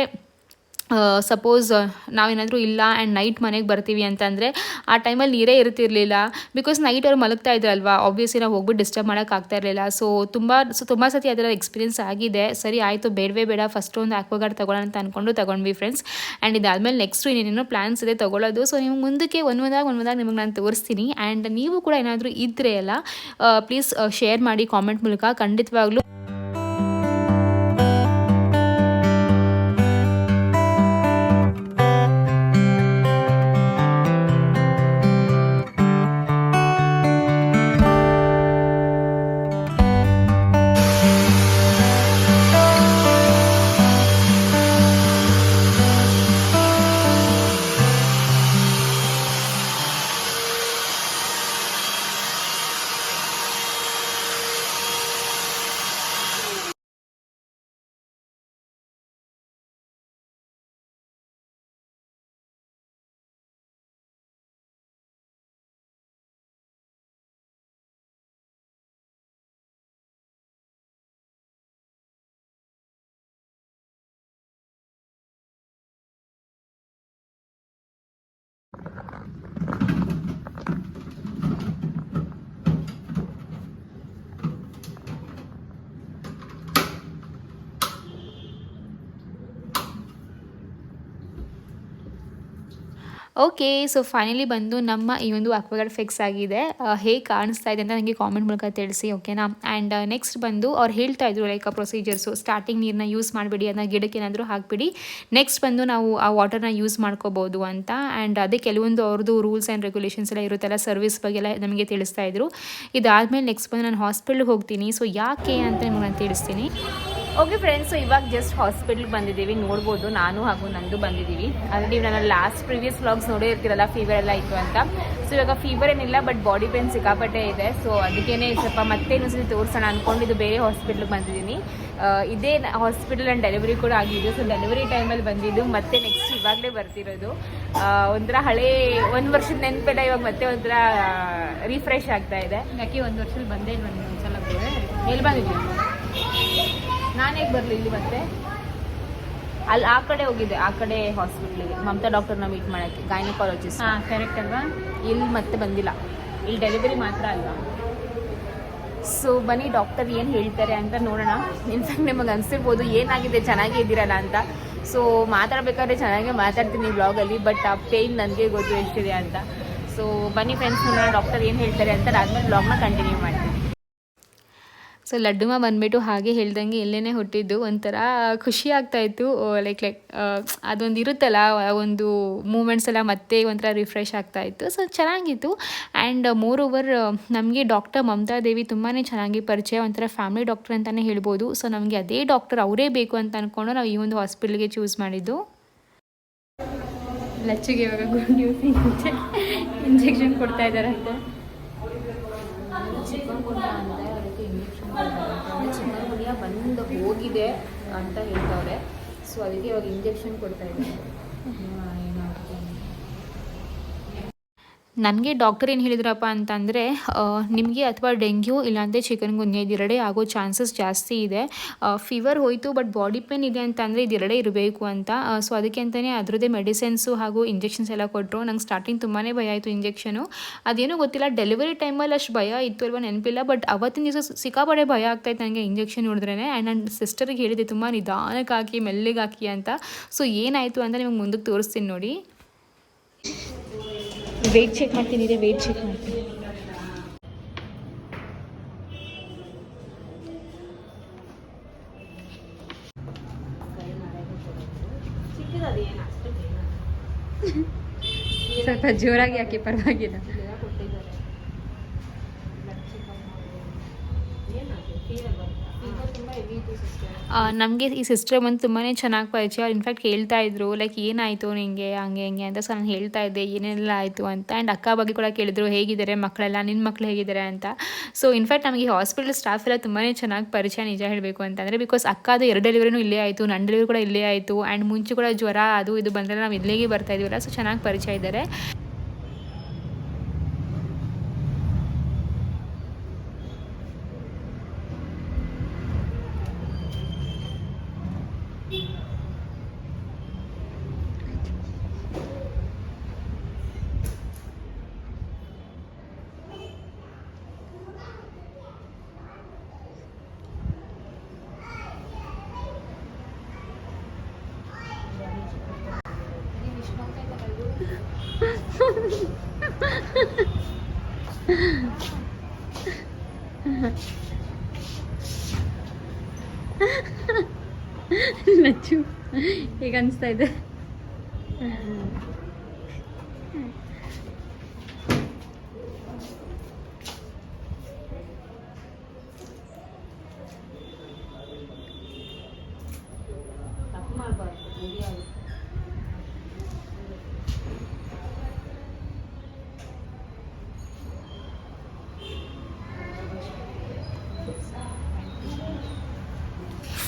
ಸಪೋಸ್ ನಾವೇನಾದರೂ ಇಲ್ಲ ಆ್ಯಂಡ್ ನೈಟ್ ಮನೆಗೆ ಬರ್ತೀವಿ ಅಂತಂದರೆ ಆ ಟೈಮಲ್ಲಿ ನೀರೇ ಇರ್ತಿರ್ಲಿಲ್ಲ. ಬಿಕಾಸ್ ನೈಟ್ ಅವ್ರು ಮಲಗ್ತಾ ಇದ್ರಲ್ವಾ ಆಬ್ವಿಯಸ್ಲಿ ನಾವು ಹೋಗ್ಬಿಟ್ಟು ಡಿಸ್ಟರ್ಬ್ ಮಾಡೋಕ್ಕಾಗ್ತಾ ಇರಲಿಲ್ಲ. ಸೊ ತುಂಬ ಸೊ ತುಂಬ ಸತಿ ಅದರ ಎಕ್ಸ್ಪೀರಿಯನ್ಸ್ ಆಗಿದೆ. ಸರಿ, ಆಯಿತು, ಬೇಡವೇ ಬೇಡ ಫಸ್ಟ್ ಒಂದು ಆಕ್ವಾಗಾರ್ಡ್ ತೊಗೊಳ್ಳೋಣ ಅಂತ ಅಂದ್ಕೊಂಡು ತೊಗೊಂಡ್ವಿ ಫ್ರೆಂಡ್ಸ್ ಆ್ಯಂಡ್ ಇದಾದಮೇಲೆ ನೆಕ್ಸ್ಟು ಇನ್ನೇನೇನೋ ಪ್ಲ್ಯಾನ್ಸ್ ಇದೆ ತೊಗೊಳ್ಳೋದು ಸೊ ನಿಮ್ಗೆ ಮುಂದಕ್ಕೆ ಒಂದೊಂದಾಗಿ ಒಂದೊಂದಾಗಿ ನಿಮಗೆ ನಾನು ತೋರಿಸ್ತೀನಿ. ಆ್ಯಂಡ್ ನೀವು ಕೂಡ ಏನಾದರೂ ಇದ್ದರೆ ಅಲ್ಲ ಪ್ಲೀಸ್ ಶೇರ್ ಮಾಡಿ ಕಾಮೆಂಟ್ ಮೂಲಕ. ಖಂಡಿತವಾಗ್ಲೂ. ಓಕೆ ಸೊ ಫೈನಲಿ ಬಂದು ನಮ್ಮ ಈ ಒಂದು ಅಕ್ವಾಗಾರ್ಡ್ ಫಿಕ್ಸ್ ಆಗಿದೆ. ಹೇಗೆ ಕಾಣಿಸ್ತಾ ಇದೆ ಅಂತ ನನಗೆ ಕಾಮೆಂಟ್ ಮೂಲಕ ತಿಳಿಸಿ ಓಕೆನಾ ಆ್ಯಂಡ್ ನೆಕ್ಸ್ಟ್ ಬಂದು ಅವ್ರು ಹೇಳ್ತಾ ಇದ್ರು ಲೈಕ್ ಪ್ರೊಸೀಜರ್ಸು ಸ್ಟಾರ್ಟಿಂಗ್ ನೀರನ್ನ ಯೂಸ್ ಮಾಡಿಬಿಡಿ ಅದನ್ನ ಗಿಡಕ್ಕೆ ಏನಾದರೂ ಹಾಕಿಬಿಡಿ. ನೆಕ್ಸ್ಟ್ ಬಂದು ನಾವು ಆ ವಾಟರ್ನ ಯೂಸ್ ಮಾಡ್ಕೋಬೋದು ಅಂತ. ಆ್ಯಂಡ್ ಅದೇ ಕೆಲವೊಂದು ಅವ್ರದ್ದು ರೂಲ್ಸ್ ಆ್ಯಂಡ್ ರೆಗ್ಯುಲೇಷನ್ಸ್ ಎಲ್ಲ ಇರುತ್ತಲ್ಲ ಸರ್ವಿಸ್ ಬಗ್ಗೆ ಎಲ್ಲ ನಮಗೆ ತಿಳಿಸ್ತಾ ಇದ್ರು. ಇದಾದಮೇಲೆ ನೆಕ್ಸ್ಟ್ ಬಂದು ನಾನು ಹಾಸ್ಪಿಟ್ಲಿಗೆ ಹೋಗ್ತೀನಿ. ಸೊ ಯಾಕೆ ಅಂತ ನಿಮ್ಗೆ ನಾನು ತಿಳಿಸ್ತೀನಿ. ಓಕೆ ಫ್ರೆಂಡ್ಸ್ ಇವಾಗ ಜಸ್ಟ್ ಹಾಸ್ಪಿಟ್ಲ್ಗೆ ಬಂದಿದ್ದೀವಿ, ನೋಡ್ಬೋದು. ನಾನು ಹಾಗೂ ನಂದು ಬಂದಿದ್ದೀವಿ. ಅಂದರೆ ನೀವು ನನ್ನ ಲಾಸ್ಟ್ ಪ್ರಿವಿಯಸ್ ವ್ಲಾಗ್ಸ್ ನೋಡೇ ಇರ್ತೀರಲ್ಲ ಫೀವರ್ ಎಲ್ಲ ಇತ್ತು ಅಂತ. ಸೊ ಇವಾಗ ಫೀವರ್ ಏನಿಲ್ಲ ಬಟ್ ಬಾಡಿ ಪೇನ್ ಸಿಕ್ಕಾಪಟ್ಟೆ ಇದೆ. ಸೊ ಅದಕ್ಕೇನೆ ಸ್ವಲ್ಪ ಮತ್ತೆ ಇನ್ನೊಂದ್ಸತಿ ತೋರಿಸೋಣ ಅಂದ್ಕೊಂಡಿದ್ದು ಬೇರೆ ಹಾಸ್ಪಿಟ್ಲಿಗೆ ಬಂದಿದ್ದೀನಿ. ಇದೇ ಹಾಸ್ಪಿಟಲ್ ಆ್ಯಂಡ್ ಡೆಲಿವರಿ ಕೂಡ ಆಗಿದ್ದು. ಸೊ ಡೆಲಿವರಿ ಟೈಮಲ್ಲಿ ಬಂದಿದ್ದು, ಮತ್ತೆ ನೆಕ್ಸ್ಟ್ ಇವಾಗಲೇ ಬರ್ತಿರೋದು. ಒಂಥರ ಹಳೆ ಒಂದು ವರ್ಷದ ನೆನಪೆಲ್ಲ ಇವಾಗ ಮತ್ತೆ ಒಂಥರ ರಿಫ್ರೆಶ್ ಆಗ್ತಾ ಇದೆ. ಯಾಕೆ ಒಂದು ವರ್ಷದಲ್ಲಿ ಬಂದೇ ಇಲ್ಲ ಸಲ ಎಲ್ಲಿ ಬಂದಿದ್ದೀನಿ ನಾನು ಹೇಗೆ ಬರಲಿ ಇಲ್ಲಿ ಮತ್ತೆ? ಅಲ್ಲಿ ಆ ಕಡೆ ಹೋಗಿದ್ದೆ ಆ ಕಡೆ ಹಾಸ್ಪಿಟ್ಲಿಗೆ ಮಮತಾ ಡಾಕ್ಟರ್ನ ಮೀಟ್ ಮಾಡೋಕ್ಕೆ ಗೈನಕಾಲಜಿಸ್ಟ್ ಹಾಂ ಕರೆಕ್ಟ್ ಅಲ್ವಾ? ಇಲ್ಲಿ ಮತ್ತೆ ಬಂದಿಲ್ಲ. ಇಲ್ಲಿ ಡೆಲಿವರಿ ಮಾತ್ರ ಅಲ್ವಾ? ಸೊ ಬನ್ನಿ ಡಾಕ್ಟರ್ ಏನು ಹೇಳ್ತಾರೆ ಅಂತ ನೋಡೋಣ. ಇನ್ಫ್ಯಾಕ್ಟ್ ನಿಮಗೆ ಅನಿಸಿರ್ಬೋದು ಏನಾಗಿದೆ ಚೆನ್ನಾಗೇ ಇದ್ದೀರಲ್ಲ ಅಂತ. ಸೊ ಮಾತಾಡಬೇಕಾದ್ರೆ ಚೆನ್ನಾಗೇ ಮಾತಾಡ್ತೀನಿ ಬ್ಲಾಗಲ್ಲಿ ಬಟ್ ಆ ಪೇಯ್ನ್ ನನಗೆ ಗೊತ್ತು ಹೇಳ್ತಿದೆ ಅಂತ. ಸೊ ಬನ್ನಿ ಫ್ರೆಂಡ್ಸ್ ನೋಡೋಣ ಡಾಕ್ಟರ್ ಏನು ಹೇಳ್ತಾರೆ ಅಂತ. ಅದಾದ್ಮೇಲೆ ಬ್ಲಾಗ್ನ ಕಂಟಿನ್ಯೂ ಮಾಡ್ತೀನಿ ಸೊ ಲಡ್ಡುಮ ಬಂದ್ಬಿಟ್ಟು ಹಾಗೆ ಹೇಳ್ದಂಗೆ ಇಲ್ಲೇ ಹುಟ್ಟಿದ್ದು. ಒಂಥರ ಖುಷಿ ಆಗ್ತಾಯಿತ್ತು ಲೈಕ್ ಲೈಕ್ ಅದೊಂದು ಇರುತ್ತಲ್ಲ ಒಂದು ಮೂಮೆಂಟ್ಸ್ ಎಲ್ಲ ಮತ್ತೆ ಒಂಥರ ರಿಫ್ರೆಶ್ ಆಗ್ತಾಯಿತ್ತು ಸೊ ಚೆನ್ನಾಗಿತ್ತು. ಆ್ಯಂಡ್ ಮೋರ್ ಓವರ್ ನಮಗೆ ಡಾಕ್ಟರ್ ಮಮತಾ ದೇವಿ ತುಂಬಾ ಚೆನ್ನಾಗಿ ಪರಿಚಯ, ಒಂಥರ ಫ್ಯಾಮಿಲಿ ಡಾಕ್ಟರ್ ಅಂತಲೇ ಹೇಳ್ಬೋದು. ಸೊ ನಮಗೆ ಅದೇ ಡಾಕ್ಟರ್ ಅವರೇ ಬೇಕು ಅಂತ ಅಂದ್ಕೊಂಡು ನಾವು ಈ ಒಂದು ಹಾಸ್ಪಿಟ್ಲಿಗೆ ಚೂಸ್ ಮಾಡಿದ್ದು. ಲಚ್ಚಿಗೆ ಇವಾಗ ಗುಡ್ ಇಂಜೆಕ್ಷನ್ *laughs* ಕೊಡ್ತಾ ಇದ್ದಾರೆ ಅಂತ ಚಿಕನ್ ಅಂದರೆ ಅದಕ್ಕೆ ಇಂಜೆಕ್ಷನ್ ಚಿಕನ್ ಗುನ್ಯಾ ಬಂದು ಹೋಗಿದೆ ಅಂತ ಹೇಳ್ತವ್ರೆ. ಸೊ ಅದಕ್ಕೆ ಇವಾಗ ಇಂಜೆಕ್ಷನ್ ಕೊಡ್ತಾ ಇದ್ದಾರೆ ಏನಾಗುತ್ತೆ ನನಗೆ ಡಾಕ್ಟರ್ ಏನು ಹೇಳಿದ್ರಪ್ಪ ಅಂತಂದರೆ ನಿಮಗೆ ಅಥವಾ ಡೆಂಗ್ಯೂ ಇಲ್ಲಾಂದರೆ ಚಿಕನ್ ಗುನ್ಯ ಇದೆರಡೇ ಆಗೋ ಚಾನ್ಸಸ್ ಜಾಸ್ತಿ ಇದೆ. ಫೀವರ್ ಹೋಯಿತು ಬಟ್ ಬಾಡಿ ಪೇನ್ ಇದೆ ಅಂತಂದರೆ ಇದೆರಡೇ ಇರಬೇಕು ಅಂತ. ಸೊ ಅದಕ್ಕೆ ಅಂತಲೇ ಅದರದ್ದೇ ಮೆಡಿಸಿನ್ಸು ಹಾಗೂ ಇಂಜೆಕ್ಷನ್ಸ್ ಎಲ್ಲ ಕೊಟ್ಟರು ನಂಗೆ ಸ್ಟಾರ್ಟಿಂಗ್ ತುಂಬಾ ಭಯ ಆಯಿತು ಇಂಜೆಕ್ಷನು ಅದೇನೂ ಗೊತ್ತಿಲ್ಲ ಡೆಲಿವರಿ ಟೈಮಲ್ಲಿ ಅಷ್ಟು ಭಯ ಇತ್ತು ಅಲ್ವ ನೆನಪಿಲ್ಲ ಬಟ್ ಅವತ್ತಿನ ದಿವಸ ಸಿಕ್ಕಾಪಡೆ ಭಯ ಆಗ್ತಾಯಿತ್ತು ನನಗೆ ಇಂಜೆಕ್ಷನ್ ನೋಡಿದ್ರೇ ಆ್ಯಂಡ್ ನನ್ನ ಸಿಸ್ಟರ್ಗೆ ಹೇಳಿದೆ ತುಂಬ ನಿಧಾನಕ್ಕೆ ಹಾಕಿ, ಮೆಲ್ಲಿಗೆ ಹಾಕಿ ಅಂತ. ಸೊ ಏನಾಯಿತು ಅಂತ ನಿಮಗೆ ಮುಂದಕ್ಕೆ ತೋರಿಸ್ತೀನಿ ನೋಡಿ. ವೆಯ್ಟ್ ಚೆಕ್ ಮಾಡ್ತೀನಿ ಇದೆ ವೆಯ್ಟ್ ಚೆಕ್ ಮಾಡ್ತೀನಿ ಸ್ವಲ್ಪ ಜೋರಾಗಿ ಹಾಕಿ ಪರವಾಗಿಲ್ಲ ನಮಗೆ ಈ ಸಿಸ್ಟರ್ ಬಂದು ತುಂಬಾ ಚೆನ್ನಾಗಿ ಪರಿಚಯ. ಅವ್ರು ಇನ್ಫ್ಯಾಕ್ಟ್ ಹೇಳ್ತಾ ಇದ್ರು ಲೈಕ್ ಏನಾಯಿತು ನಿಮಗೆ ಹಂಗೆ ಹಂಗೆ ಅಂತ. ಸೊ ನಾನು ಹೇಳ್ತಾ ಇದ್ದೆ, ಏನೆಲ್ಲ ಆಯಿತು ಅಂತ. ಆ್ಯಂಡ್ ಅಕ್ಕ ಬಗ್ಗೆ ಕೂಡ ಕೇಳಿದ್ರು, ಹೇಗಿದ್ದಾರೆ ಮಕ್ಕಳೆಲ್ಲ ನಿನ್ನ ಮಕ್ಕಳು ಹೇಗಿದ್ದಾರೆ ಅಂತ. ಸೊ ಇನ್ಫ್ಯಾಕ್ಟ್ ನಮಗೆ ಹಾಸ್ಪಿಟಲ್ ಸ್ಟಾಫ್ ಎಲ್ಲ ತುಂಬಾ ಚೆನ್ನಾಗಿ ಪರಿಚಯ, ನಿಜ ಹೇಳಬೇಕು ಅಂತಂದರೆ ಬಿಕಾಸ್ ಅಕ್ಕದು ಎರಡು ಡೆಲಿವರಿನೂ ಇಲ್ಲೇ ಆಯಿತು ನನ್ನ ಡೆಲಿವರಿ ಕೂಡ ಇಲ್ಲೇ ಆಯಿತು. ಆ್ಯಂಡ್ ಮುಂಚೆ ಕೂಡ ಜ್ವರ, ಅದು, ಇದು ಬಂದರೆ ನಾವು ಇಲ್ಲಿಗೆ ಬರ್ತಾ ಇದೀವಲ್ಲ ಸೊ ಚೆನ್ನಾಗಿ ಪರಿಚಯ ಇದ್ದಾರೆ. ಅನಿಸ್ತಾ ಇದೆ.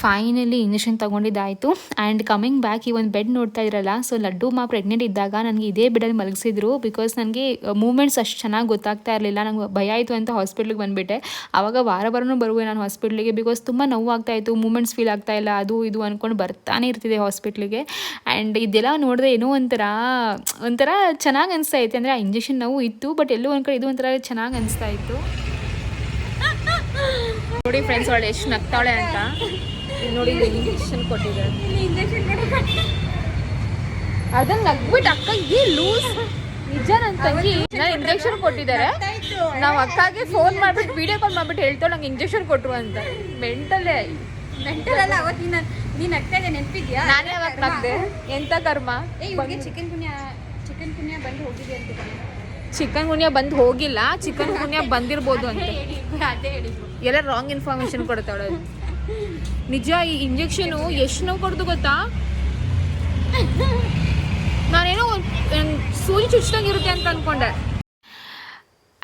ಫೈನಲಿ ಇಂಜೆಕ್ಷನ್ ತೊಗೊಂಡಿದ್ದಾಯಿತು. ಆ್ಯಂಡ್ ಕಮಿಂಗ್ ಬ್ಯಾಕ್ ಈ ಒಂದು ಬೆಡ್ ನೋಡ್ತಾ ಇರಲ್ಲ. ಸೊ ಲಡ್ಡು ಮಾ ಪ್ರೆಗ್ನೆಂಟ್ ಇದ್ದಾಗ ನನಗೆ ಇದೇ ಬೆಡಲ್ಲಿ ಮಲಗಿಸಿದ್ರು. ಬಿಕಾಸ್ ನನಗೆ ಮೂಮೆಂಟ್ಸ್ ಅಷ್ಟು ಚೆನ್ನಾಗಿ ಗೊತ್ತಾಗ್ತಾ ಇರಲಿಲ್ಲ. ನಂಗೆ ಭಯ ಆಯಿತು ಅಂತ ಹಾಸ್ಪಿಟ್ಲಿಗೆ ಬಂದುಬಿಟ್ಟೆ. ಆವಾಗ ವಾರ ವಾರನೂ ಬರುವೆ ನಾನು ಹಾಸ್ಪಿಟ್ಲಿಗೆ ಬಿಕಾಸ್ ತುಂಬ ನೋವು ಇತ್ತು. ಮೂಮೆಂಟ್ಸ್ ಫೀಲ್ ಆಗ್ತಾ ಇಲ್ಲ. ಅದು ಇದು ಅಂದ್ಕೊಂಡು ಬರ್ತಾನೆ ಇರ್ತಿದೆ ಹಾಸ್ಪಿಟ್ಲಿಗೆ ಆ್ಯಂಡ್ ಇದೆಲ್ಲ ನೋಡಿದ್ರೆ ಏನೋ ಒಂಥರ ಒಂಥರ ಚೆನ್ನಾಗಿ ಅನಿಸ್ತಾ ಇತ್ತು. ಅಂದರೆ, ಆ ಇಂಜೆಕ್ಷನ್ ನೋವು ಇತ್ತು. ಬಟ್ ಎಲ್ಲೋ ಒಂದು ಇದು ಒಂಥರ ಚೆನ್ನಾಗಿ ಅನಿಸ್ತಾ ಇತ್ತು. ನೋಡಿ ಫ್ರೆಂಡ್ಸ್ ಅವಳು ಎಷ್ಟು ನಗ್ತಾಳೆ ಅಂತ. ನೋಡಿ ಇಂಜೆಕ್ಷನ್ ಕೊಟ್ಟಿದ್ದಾರೆ ಅದನ್ನ ನಗ್ಬಿಟ್ಟು ಅಕ್ಕಿ ಲೂಸ್ ನಿಜ ನನ್ನ ತಂಗಿ ನಾನು ಇಂಜೆಕ್ಷನ್ ಕೊಟ್ಟಿದ್ದಾರೆ. ನಾವು ಅಕ್ಕಗೆ ಫೋನ್ ಮಾಡ್ಬಿಟ್ಟು ವಿಡಿಯೋ ಕಾಲ್ ಮಾಡ್ಬಿಟ್ಟು ಹೇಳ್ತೇವೆ ನಂಗೆ ಇಂಜೆಕ್ಷನ್ ಕೊಟ್ರು ಅಂತ. ಮೆಂಟಲ್ಲೇ ಮೆಂಟಲ್ ಅಲ್ಲ ಅವತ್ತು ನೀನು ನೀನು ನೆನಪಿದ್ಯಾ? ನಾನೇ ಯಾವಾಗ ನಗ್ದೆ ಎಂತ ಕರ್ಮ? ಚಿಕನ್ ಪುಣ್ಯ ಚಿಕನ್ ಪುಣ್ಯ ಬಂದು ಹೋಗಿದೆ ಅಂತ ಚಿಕನ್ ಗುನ್ಯ ಬಂದು ಹೋಗಿಲ್ಲ ಚಿಕನ್ ಗುನ್ಯ ಬಂದಿರ್ಬೋದು ಅಂತ. ಅದೇ ಎಲ್ಲ ರಾಂಗ್ ಇನ್ಫಾರ್ಮೇಶನ್ ಕೊಡ್ತಾಳೆ ನಿಜ ಈ ಇಂಜೆಕ್ಷನು ಎಷ್ಟು ನೋವು ಕೊಡ್ದು ಗೊತ್ತಾ? ನಾನೇನೋ ಸೂಜಿ ಚುಚ್ಚಿದಂಗಿರುತ್ತೆ ಅಂತ ಅನ್ಕೊಂಡೆ.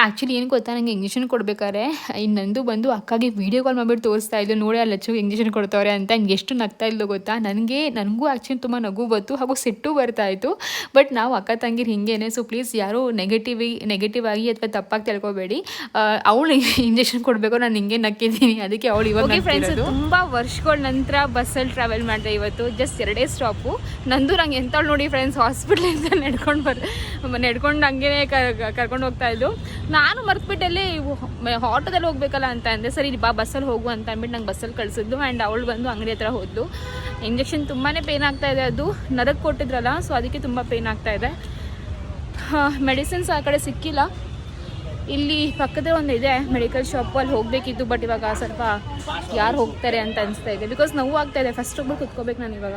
ಆ್ಯಕ್ಚುಲಿ ಏನು ಗೊತ್ತಾ? ನನಗೆ ಇಂಜೆಕ್ಷನ್ ಕೊಡ್ಬೇಕಾದ್ರೆ ಇನ್ನು ನಂದು ಬಂದು ಅಕ್ಕಗೆ ವೀಡಿಯೋ ಕಾಲ್ ಮಾಡಿಬಿಟ್ಟು ತೋರಿಸ್ತಾ ಇದ್ದು ನೋಡಿ ಅಲ್ಲಿ ಹೆಚ್ಚು ಇಂಜೆಕ್ಷನ್ ಕೊಡ್ತವ್ರೆ ಅಂತ. ನಂಗೆ ಎಷ್ಟು ನಗ್ತಾ ಇಲ್ಲೋ ಗೊತ್ತಾ? ನನಗೆ ನನಗೂ ಆ್ಯಕ್ಚುಲಿ ತುಂಬ ನಗು ಬಂತು ಹಾಗೂ ಸಿಟ್ಟು ಬರ್ತಾ ಇತ್ತು. ಬಟ್ ನಾವು ಅಕ್ಕ ತಂಗಿರು ಹಿಂಗೇನೆ. ಸೊ ಪ್ಲೀಸ್ ಯಾರೂ ನೆಗೆಟಿವ್ ನೆಗೆಟಿವ್ ಆಗಿ ಅಥವಾ ತಪ್ಪಾಗಿ ತಿಳ್ಕೊಬೇಡಿ. ಅವಳು ಇಂಜೆಕ್ಷನ್ ಕೊಡಬೇಕು. ನಾನು ಹಿಂಗೆ ನಕ್ಕಿದ್ದೀನಿ ಅದಕ್ಕೆ ಅವಳು ಇವಾಗ ಫ್ರೆಂಡ್ಸ್ ತುಂಬ ವರ್ಷಗಳ ನಂತರ ಬಸ್ಸಲ್ಲಿ ಟ್ರಾವೆಲ್ ಮಾಡಿದೆ ಇವತ್ತು. ಜಸ್ಟ್ ಎರಡೇ ಸ್ಟಾಪು ನಂದು ನಂಗೆ ಎಂಥವ್ಳು ನೋಡಿ ಫ್ರೆಂಡ್ಸ್ ಹಾಸ್ಪಿಟ್ಲಿಂದ ನಡ್ಕೊಂಡು ಬರ್ ನಡ್ಕೊಂಡು ಹಂಗೆ ಕರ್ಕೊಂಡು ಹೋಗ್ತಾ ಇದ್ದು ನಾನು ಮರ್ತ್ಬಿಟ್ಟಲ್ಲಿ ಆಟೋದಲ್ಲಿ ಹೋಗ್ಬೇಕಲ್ಲ ಅಂತ ಅಂದೆ. ಸರಿ, ಬಾ, ಬಸ್ಸಲ್ಲಿ ಹೋಗು ಅಂತ ಅಂದ್ಬಿಟ್ಟು ನಂಗೆ ಬಸ್ಸಲ್ಲಿ ಕಳಿಸಿದ್ದು ಆ್ಯಂಡ್ ಅವಳು ಬಂದು ಅಂಗಡಿ ಹತ್ರ ಹೋದ್ಲು. ಇಂಜೆಕ್ಷನ್ ತುಂಬಾ ಪೇನ್ ಆಗ್ತಾ ಇದೆ. ಅದು ನರಕ್ಕೆ ಕೊಟ್ಟಿದ್ರಲ್ಲ ಸೊ ಅದಕ್ಕೆ ತುಂಬ ಪೇನ್ ಆಗ್ತಾ ಇದೆ. ಮೆಡಿಸಿನ್ಸ್ ಆ ಕಡೆ ಸಿಕ್ಕಿಲ್ಲ. ಇಲ್ಲಿ ಪಕ್ಕದ ಒಂದು ಇದೆ ಮೆಡಿಕಲ್ ಶಾಪು ಅಲ್ಲಿ ಹೋಗಬೇಕಿತ್ತು ಬಟ್ ಇವಾಗ ಸ್ವಲ್ಪ ಯಾರು ಹೋಗ್ತಾರೆ ಅಂತ ಅನಿಸ್ತಾ ಇದೆ. ಬಿಕಾಸ್ ನೋವು ಆಗ್ತಾ ಇದೆ. ಫಸ್ಟ್ ಒಬ್ಬರು ಕುತ್ಕೋಬೇಕು ನಾನು ಇವಾಗ.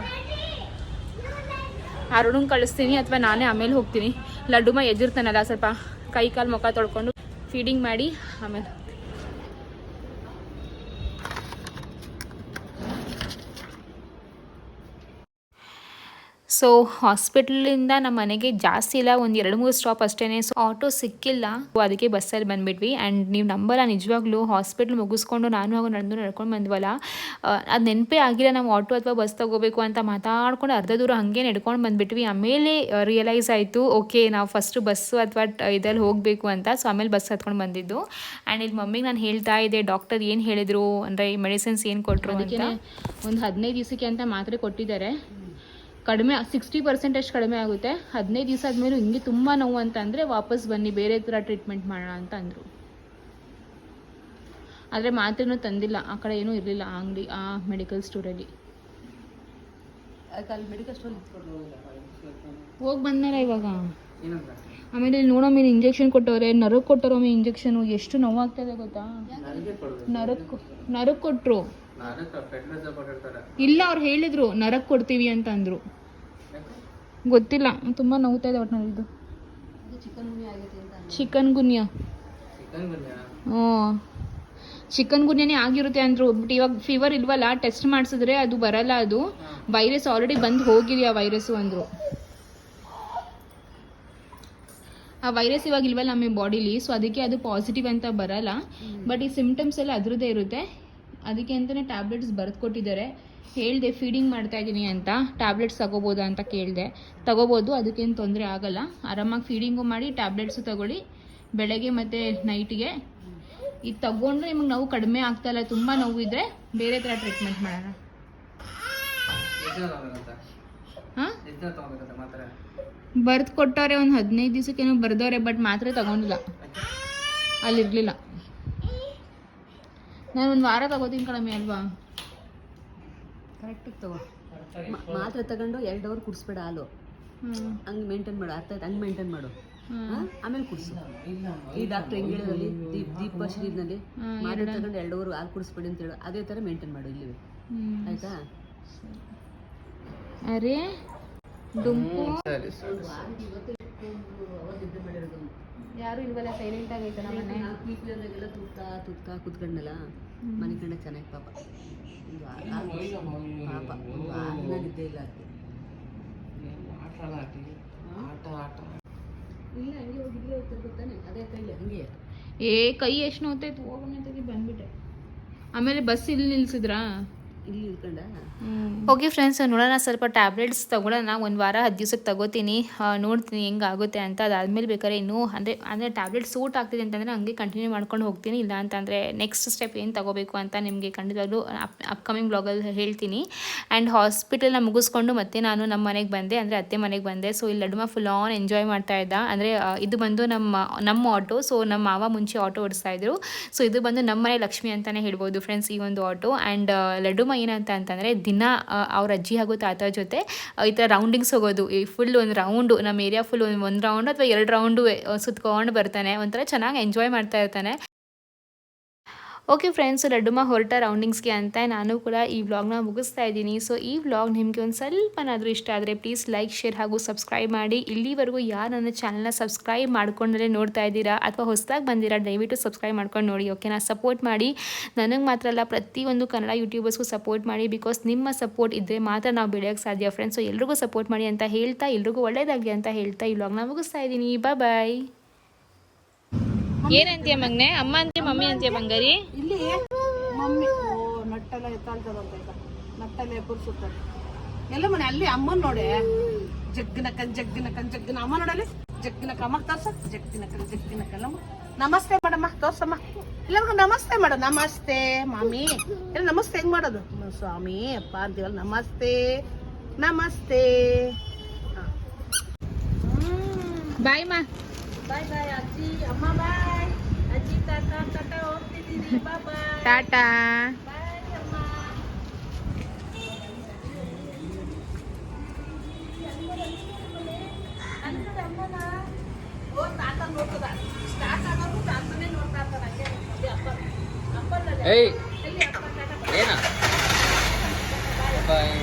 ಅರುಣ್ ಕಳಿಸ್ತೀನಿ, ಅಥವಾ ನಾನೇ ಆಮೇಲೆ ಹೋಗ್ತೀನಿ. ಲಡ್ಡುಮ ಎದ್ದಿರ್ತಾನಲ್ಲ ಸ್ವಲ್ಪ. ಕೈ ಕಾಲು ಮುಖ ತೊಳ್ಕೊಂಡು ಫೀಡಿಂಗ್ ಮಾಡಿ ಆಮೇಲೆ ಸೊ ಹಾಸ್ಪಿಟ್ಲಿಂದ ನಮ್ಮ ಮನೆಗೆ ಜಾಸ್ತಿ ಇಲ್ಲ ಒಂದು ಎರಡು ಮೂರು ಸ್ಟಾಪ್ ಅಷ್ಟೇ ಸೊ ಆಟೋ ಸಿಕ್ಕಿಲ್ಲ. ಅದಕ್ಕೆ ಬಸ್ಸಲ್ಲಿ ಬಂದ್ಬಿಟ್ವಿ. ಆ್ಯಂಡ್ ನೀವು ನಂಬಲ್ಲ ನಿಜವಾಗ್ಲೂ ಹಾಸ್ಪಿಟ್ಲ್ ಮುಗಿಸ್ಕೊಂಡು ನಾನು ಹಾಗೂ ನಡೆದು ನಡ್ಕೊಂಡು ಬಂದ್ವಲ್ಲ ಅದು ನೆನಪೇ ಆಗಿಲ್ಲ ನಾವು ಆಟೋ ಅಥವಾ ಬಸ್ ತಗೋಬೇಕು ಅಂತ ಮಾತಾಡ್ಕೊಂಡು ಅರ್ಧ ದೂರ ಹಾಗೆ ನಡ್ಕೊಂಡು ಬಂದ್ಬಿಟ್ವಿ. ಆಮೇಲೆ ರಿಯಲೈಸ್ ಆಯಿತು ಓಕೆ ನಾವು ಫಸ್ಟು ಬಸ್ಸು ಅಥವಾ ಇದ್ರಲ್ಲಿ ಹೋಗಬೇಕು ಅಂತ. ಸೊ ಆಮೇಲೆ ಬಸ್ ಹತ್ಕೊಂಡು ಬಂದಿದ್ದು. ಆ್ಯಂಡ್ ಇಲ್ಲಿ ಮಮ್ಮಿಗೆ ನಾನು ಹೇಳ್ತಾ ಇದ್ದೆ ಡಾಕ್ಟರ್ ಏನು ಹೇಳಿದರು? ಅಂದರೆ ಮೆಡಿಸಿನ್ಸ್ ಏನು ಕೊಟ್ಟರು ಅದಕ್ಕೆ ಒಂದು ಹದಿನೈದು ದಿವಸಕ್ಕೆ ಅಂತ ಮಾತ್ರೆ ಕೊಟ್ಟಿದ್ದಾರೆ. ಕಡಿಮೆ ಸಿಕ್ಸ್ಟಿ ಪರ್ಸೆಂಟೇಜ್ ಕಡಿಮೆ ಆಗುತ್ತೆ. ಹದಿನೈದು ದಿವಸ ಆದಮೇಲೆ ಹಿಂಗೆ ತುಂಬ ನೋವು ಅಂತ ಅಂದರೆ ವಾಪಸ್ ಬನ್ನಿ ಬೇರೆ ಥರ ಟ್ರೀಟ್ಮೆಂಟ್ ಮಾಡೋಣ ಅಂತ ಅಂದರು. ಆದರೆ ಮಾತ್ರೆನೂ ತಂದಿಲ್ಲ. ಆ ಕಡೆ ಏನೂ ಇರಲಿಲ್ಲ ಆ ಅಂಗಡಿ ಆ ಮೆಡಿಕಲ್ ಸ್ಟೋರಲ್ಲಿ ಹೋಗಿ ಬಂದಾರ ಇವಾಗ? ಆಮೇಲೆ ಇಲ್ಲಿ ನೋಡೋ ಮೇಲೆ ಇಂಜೆಕ್ಷನ್ ಕೊಟ್ಟವ್ರೆ. ನರಕ್ ಕೊಟ್ಟರೋ ಮೇ ಇಂಜೆಕ್ಷನು ಎಷ್ಟು ನೋವಾಗ್ತದೆ ಗೊತ್ತಾ? ನರಕ್ ನರಕ್ ಕೊಟ್ಟರು ಇಲ್ಲ ಅವ್ರು ಹೇಳಿದ್ರು ನರಕ್ ಕೊಡ್ತೀವಿ ಅಂತ ಅಂದರು. ಗೊತ್ತಿಲ್ಲ. ತುಂಬ ನೋವ್ತಾ ಇದೆ ಒಟ್ಟಿನಲ್ಲಿ ಇದು. Chikungunya. ಹ್ಞೂ. ಚಿಕನ್ ಗುನ್ಯಾನೇ ಆಗಿರುತ್ತೆ ಅಂದರು. ಬಟ್ ಇವಾಗ ಫೀವರ್ ಇಲ್ವಲ್ಲ ಟೆಸ್ಟ್ ಮಾಡಿಸಿದ್ರೆ ಅದು ಬರಲ್ಲ ಅದು. ವೈರಸ್ ಆಲ್ರೆಡಿ ಬಂದು ಹೋಗಿದೆ ಆ ವೈರಸ್ಸು ಅಂದರು. ಆ ವೈರಸ್ ಇವಾಗ ಇಲ್ವಲ್ಲ ನಮ್ಮ ಬಾಡಿಲಿ ಸೊ ಅದಕ್ಕೆ ಅದು ಪಾಸಿಟಿವ್ ಅಂತ ಬರಲ್ಲ. ಬಟ್ ಈ ಸಿಮ್ಟಮ್ಸ್ ಎಲ್ಲ ಅದರದ್ದೇ ಇರುತ್ತೆ. ಅದಕ್ಕೆ ಅಂತಲೇ ಟ್ಯಾಬ್ಲೆಟ್ಸ್ ಬರೆದು ಕೊಟ್ಟಿದ್ದಾರೆ. ಹೇಳಿದೆ ಫೀಡಿಂಗ್ ಮಾಡ್ತಾ ಇದ್ದೀನಿ ಅಂತ ಟ್ಯಾಬ್ಲೆಟ್ಸ್ ತಗೋಬೋದಾ ಅಂತ ಕೇಳಿದೆ. ತಗೋಬೋದು ಅದಕ್ಕೇನು ತೊಂದರೆ ಆಗಲ್ಲ. ಆರಾಮಾಗಿ ಫೀಡಿಂಗು ಮಾಡಿ ಟ್ಯಾಬ್ಲೆಟ್ಸು ತಗೊಳ್ಳಿ. ಬೆಳಗ್ಗೆ ಮತ್ತು ನೈಟಿಗೆ ಇದು ತಗೊಂಡ್ರೆ ನಿಮಗೆ ನೋವು ಕಡಿಮೆ ಆಗ್ತಾಯಿಲ್ಲ ತುಂಬ ನೋವು ಇದ್ದರೆ ಬೇರೆ ಥರ ಟ್ರೀಟ್ಮೆಂಟ್ ಮಾಡೋಣ. ಹಾಂ? ಬರ್ದು ಕೊಟ್ಟವ್ರೆ ಒಂದು ಹದಿನೈದು ದಿವಸಕ್ಕೇನೋ ಬರ್ದವ್ರೆ ಬಟ್ ಮಾತ್ರೆ ತಗೊಂಡಿಲ್ಲ. ಅಲ್ಲಿರಲಿಲ್ಲ. ನಾನು ಒಂದು ವಾರ ತಗೋತೀನಿ ಕಡಿಮೆ ಅಲ್ವಾ? ಕರೆಕ್ಟಾಗಿ ತಗೋ ಮಾತ್ರೆ ತಗೊಂಡು ಎರಡು ಅವರ್ ಕುಡಿಸ್ಬೇಡ ಹಾಲು. ಹಂಗ್ ಹಂಗೆ ಮೇಂಟೈನ್ ಮಾಡು ಅರ್ಥ ಆಯ್ತು? ಹಂಗೆ ಮೇಂಟೈನ್ ಮಾಡು? ಆಮೇಲೆ ಕುಡಿಸು. ಈ ಡಾಕ್ಟರ್ ಹೆಂಗೆ ಹೇಳಿದ್ರಲ್ಲಿ ದೀಪ್ ದೀಪ ಶರೀರ್ನಲ್ಲಿ ಹ್ಮ್, ಮಾತ್ರೆ ತಗೊಂಡು ಎರಡು ಅವರ್ ಹಾಲು ಕುಡಿಸ್ಬೇಡಿ ಅಂತ ಹೇಳು. ಅದೇ ತರ ಮೇಂಟೈನ್ ಮಾಡು ಇಲ್ಲಿ ಆಯ್ತಾ? ಅರೆ ಡುಂಪು. ಯಾರು ಇಲ್ವಲ್ಲ ಸೈಲೆಂಟ್ ಆಗೈತೆ ನಮ್ಮ ಮನೆ? ಎಲ್ಲ ತುತ್ತಾ ತುತ್ತಾ ಕುತ್ಕೊಂಡಲ್ಲ ಮನೆ ಕಂಡ ಚೆನ್ನಾಗಿ ಪಾಪ. ಒಂದು ಪಾಪ ಒಂದು ವಾರದಿಂದ ನಿದ್ದೆ ಇಲ್ಲ ಆಕೆ. ಆಟ ಆಟ ಆಟ ಇಲ್ಲ ಹಂಗೆ ಹೋಗಿ ಇಲ್ಲೇ ಹೋಗ್ತಾರೆ ಗೊತ್ತಾನೆ? ಅದೇ ಕೈಲಿ ಹಂಗೆ? ಏ ಕೈ ಎಷ್ಟು ನೋತೈತೆ ಹೋಗೋಣ ತೆಗಿ ಬಂದ್ಬಿಟ್ಟೆ. ಆಮೇಲೆ ಬಸ್ ಇಲ್ಲಿ ನಿಲ್ಸಿದ್ರಾ? ಓಕೆ ಫ್ರೆಂಡ್ಸ್ ನೋಡೋಣ ಸ್ವಲ್ಪ ಟ್ಯಾಬ್ಲೆಟ್ಸ್ ತೊಗೊಳೋಣ ಒಂದು ವಾರ ಹತ್ತು ದಿವ್ಸಕ್ಕೆ ತಗೋತೀನಿ. ನೋಡ್ತೀನಿ ಹೆಂಗೆ ಆಗುತ್ತೆ ಅಂತ. ಅದಾದಮೇಲೆ ಬೇಕಾದ್ರೆ ಇನ್ನೂ ಅಂದರೆ ಅಂದರೆ ಟ್ಯಾಬ್ಲೆಟ್ ಸೂಟ್ ಆಗ್ತಿದೆ ಅಂತಂದರೆ ಹಂಗೆ ಕಂಟಿನ್ಯೂ ಮಾಡ್ಕೊಂಡು ಹೋಗ್ತೀನಿ. ಇಲ್ಲ ಅಂತಂದರೆ ನೆಕ್ಸ್ಟ್ ಸ್ಟೆಪ್ ಏನು ತಗೋಬೇಕು ಅಂತ ನಿಮಗೆ ಖಂಡಿತವಾಗ್ಲೂ ಅಪ್ ಅಪ್ಕಮಿಂಗ್ ಬ್ಲಾಗಲ್ಲಿ ಹೇಳ್ತೀನಿ. ಆ್ಯಂಡ್ ಹಾಸ್ಪಿಟಲ್ನ ಮುಗಿಸ್ಕೊಂಡು ಮತ್ತೆ ನಾನು ನಮ್ಮ ಮನೆಗೆ ಬಂದೆ. ಅಂದರೆ ಅತ್ತೆ ಮನೆಗೆ ಬಂದೆ. ಸೊ ಇಲ್ಲಿ ಲಡುಮ ಫುಲ್ ಆನ್ ಎಂಜಾಯ್ ಮಾಡ್ತಾ ಇದ್ದ. ಅಂದರೆ ಇದು ಬಂದು ನಮ್ಮ ನಮ್ಮ ಆಟೋ ಸೊ ನಮ್ಮ ಮಾವ ಮುಂಚೆ ಆಟೋ ಓಡಿಸ್ತಾ ಇದ್ರು. ಸೊ ಇದು ಬಂದು ನಮ್ಮ ಮನೆ ಲಕ್ಷ್ಮಿ ಅಂತಲೇ ಹೇಳ್ಬೋದು ಫ್ರೆಂಡ್ಸ್ ಈ ಒಂದು ಆಟೋ ಆ್ಯಂಡ್ ಲಡ್ಡುಮ ಏನಂತ ಅಂತಂದರೆ ದಿನ ಅವ್ರ ಅಜ್ಜಿ ಹಾಗೂ ತಾತ ಜೊತೆ ಈ ಥರ ರೌಂಡಿಂಗ್ಸ್ ಹೋಗೋದು. ಈ ಫುಲ್ ಒಂದು ರೌಂಡು ನಮ್ಮ ಏರಿಯಾ ಫುಲ್ ಒಂದು ಒಂದು ರೌಂಡ್ ಅಥವಾ ಎರಡು ರೌಂಡು ಸುತ್ಕೊಂಡು ಬರ್ತಾನೆ. ಒಂಥರ ಚೆನ್ನಾಗಿ ಎಂಜಾಯ್ ಮಾಡ್ತಾ ಇರ್ತಾನೆ. ಓಕೆ ಫ್ರೆಂಡ್ಸ್ ಲಡ್ಡುಮ ಹೊರಟ ರೌಂಡಿಂಗ್ಸ್ಗೆ ಅಂತ ನಾನು ಕೂಡ ಈ ವ್ಲಾಗ್ನ ಮುಗಿಸ್ತಾ ಇದ್ದೀನಿ. ಸೊ ಈ ವ್ಲಾಗ್ ನಿಮಗೆ ಒಂದು ಸ್ವಲ್ಪನಾದರೂ ಇಷ್ಟ ಆದರೆ ಪ್ಲೀಸ್ ಲೈಕ್ ಶೇರ್ ಹಾಗೂ ಸಬ್ಸ್ಕ್ರೈಬ್ ಮಾಡಿ. ಇಲ್ಲಿವರೆಗೂ ಯಾರು ನನ್ನ ಚಾನಲ್ನ ಸಬ್ಸ್ಕ್ರೈಬ್ ಮಾಡ್ಕೊಂಡ್ರೆ ನೋಡ್ತಾ ಇದ್ದೀರಾ ಅಥವಾ ಹೊಸದಾಗಿ ಬಂದಿರಾ, ದಯವಿಟ್ಟು ಸಬ್ಸ್ಕ್ರೈಬ್ ಮಾಡ್ಕೊಂಡು ನೋಡಿ ಓಕೆನಾ ಸಪೋರ್ಟ್ ಮಾಡಿ. ನನಗೆ ಮಾತ್ರ ಅಲ್ಲ, ಪ್ರತಿಯೊಂದು ಕನ್ನಡ ಯೂಟ್ಯೂಬರ್ಸ್ಗೂ ಸಪೋರ್ಟ್ ಮಾಡಿ ಬಿಕಾಸ್ ನಿಮ್ಮ ಸಪೋರ್ಟ್ ಇದ್ದರೆ ಮಾತ್ರ ನಾವು ಬೆಳೆಯೋಕ್ಕೆ ಸಾಧ್ಯ. ಫ್ರೆಂಡ್ಸ್ ಸೊ ಎಲ್ರಿಗೂ ಸಪೋರ್ಟ್ ಮಾಡಿ ಅಂತ ಹೇಳ್ತಾ, ಎಲ್ರಿಗೂ ಒಳ್ಳೇದಾಗಲಿ ಅಂತ ಹೇಳ್ತಾ ಈ ವ್ಲಾಗ್ನ ಮುಗಿಸ್ತಾ ಇದ್ದೀನಿ. ಬಾಯ್ ಬಾಯ್ ಏನಂತೀಯ ಮಗ್ನೆ? ಅಮ್ಮ ಅಂತೀಯ ಮಮ್ಮಿ ಅಂತೀಯ ಬಂಗಾರಿ? ಇಲ್ಲಿ ಮಮ್ಮಿ. ಓ ನಟ್ಟೆಲ್ಲ ಎತ್ತಾಳ್ತದಂತ ನಟ್ಟೆಲ್ಲ ಎಬ್ಬರ್ಸುತ್ತಾರೆ ಎಲ್ಲ ಮನೆ ಅಲ್ಲಿ ಅಮ್ಮನ್ ನೋಡಿ. ಜಗ್ಗಿನ ಕನ್ ಜಗ್ಗಿನ ಅಮ್ಮ ನೋಡಲ್ಲಿ. ಜಗ್ಗಿನ ಅಮ್ಮ ತೋರ್ಸ. ಜಗ್ಗಿನ ಕನ್ ಜಗ್ಗಿನ ಕಲ್ಲಮ್ಮ ನಮಸ್ತೆ ಮಾಡಮ್ಮ ತೋರ್ಸಮ್ಮ. ಎಲ್ಲರಿಗೂ ನಮಸ್ತೆ ಮಾಡು. ನಮಸ್ತೆ ಮಾಮಿ. ಎಲ್ಲ ನಮಸ್ತೆ ಹೆಂಗ್ ಮಾಡೋದು? ಸ್ವಾಮಿ ಅಪ್ಪ ಅಂತೀವಲ್ಲ ನಮಸ್ತೆ. ನಮಸ್ತೆ. ಬಾಯ್ ಮಾ. ಬಾಯ್ ಬಾಯ್ ಅಜ್ಜಿ ಅಮ್ಮ ಬಾಯ್ ಅಜ್ಜಿ ತಾತ ತಾತ ಹೋಗ್ತಿದ್ದೀನಿ ಬಾಯ್ ಬಾಯ್ ಟಾಟಾ ಏಯ್. ಏನ? ಬಾಯ್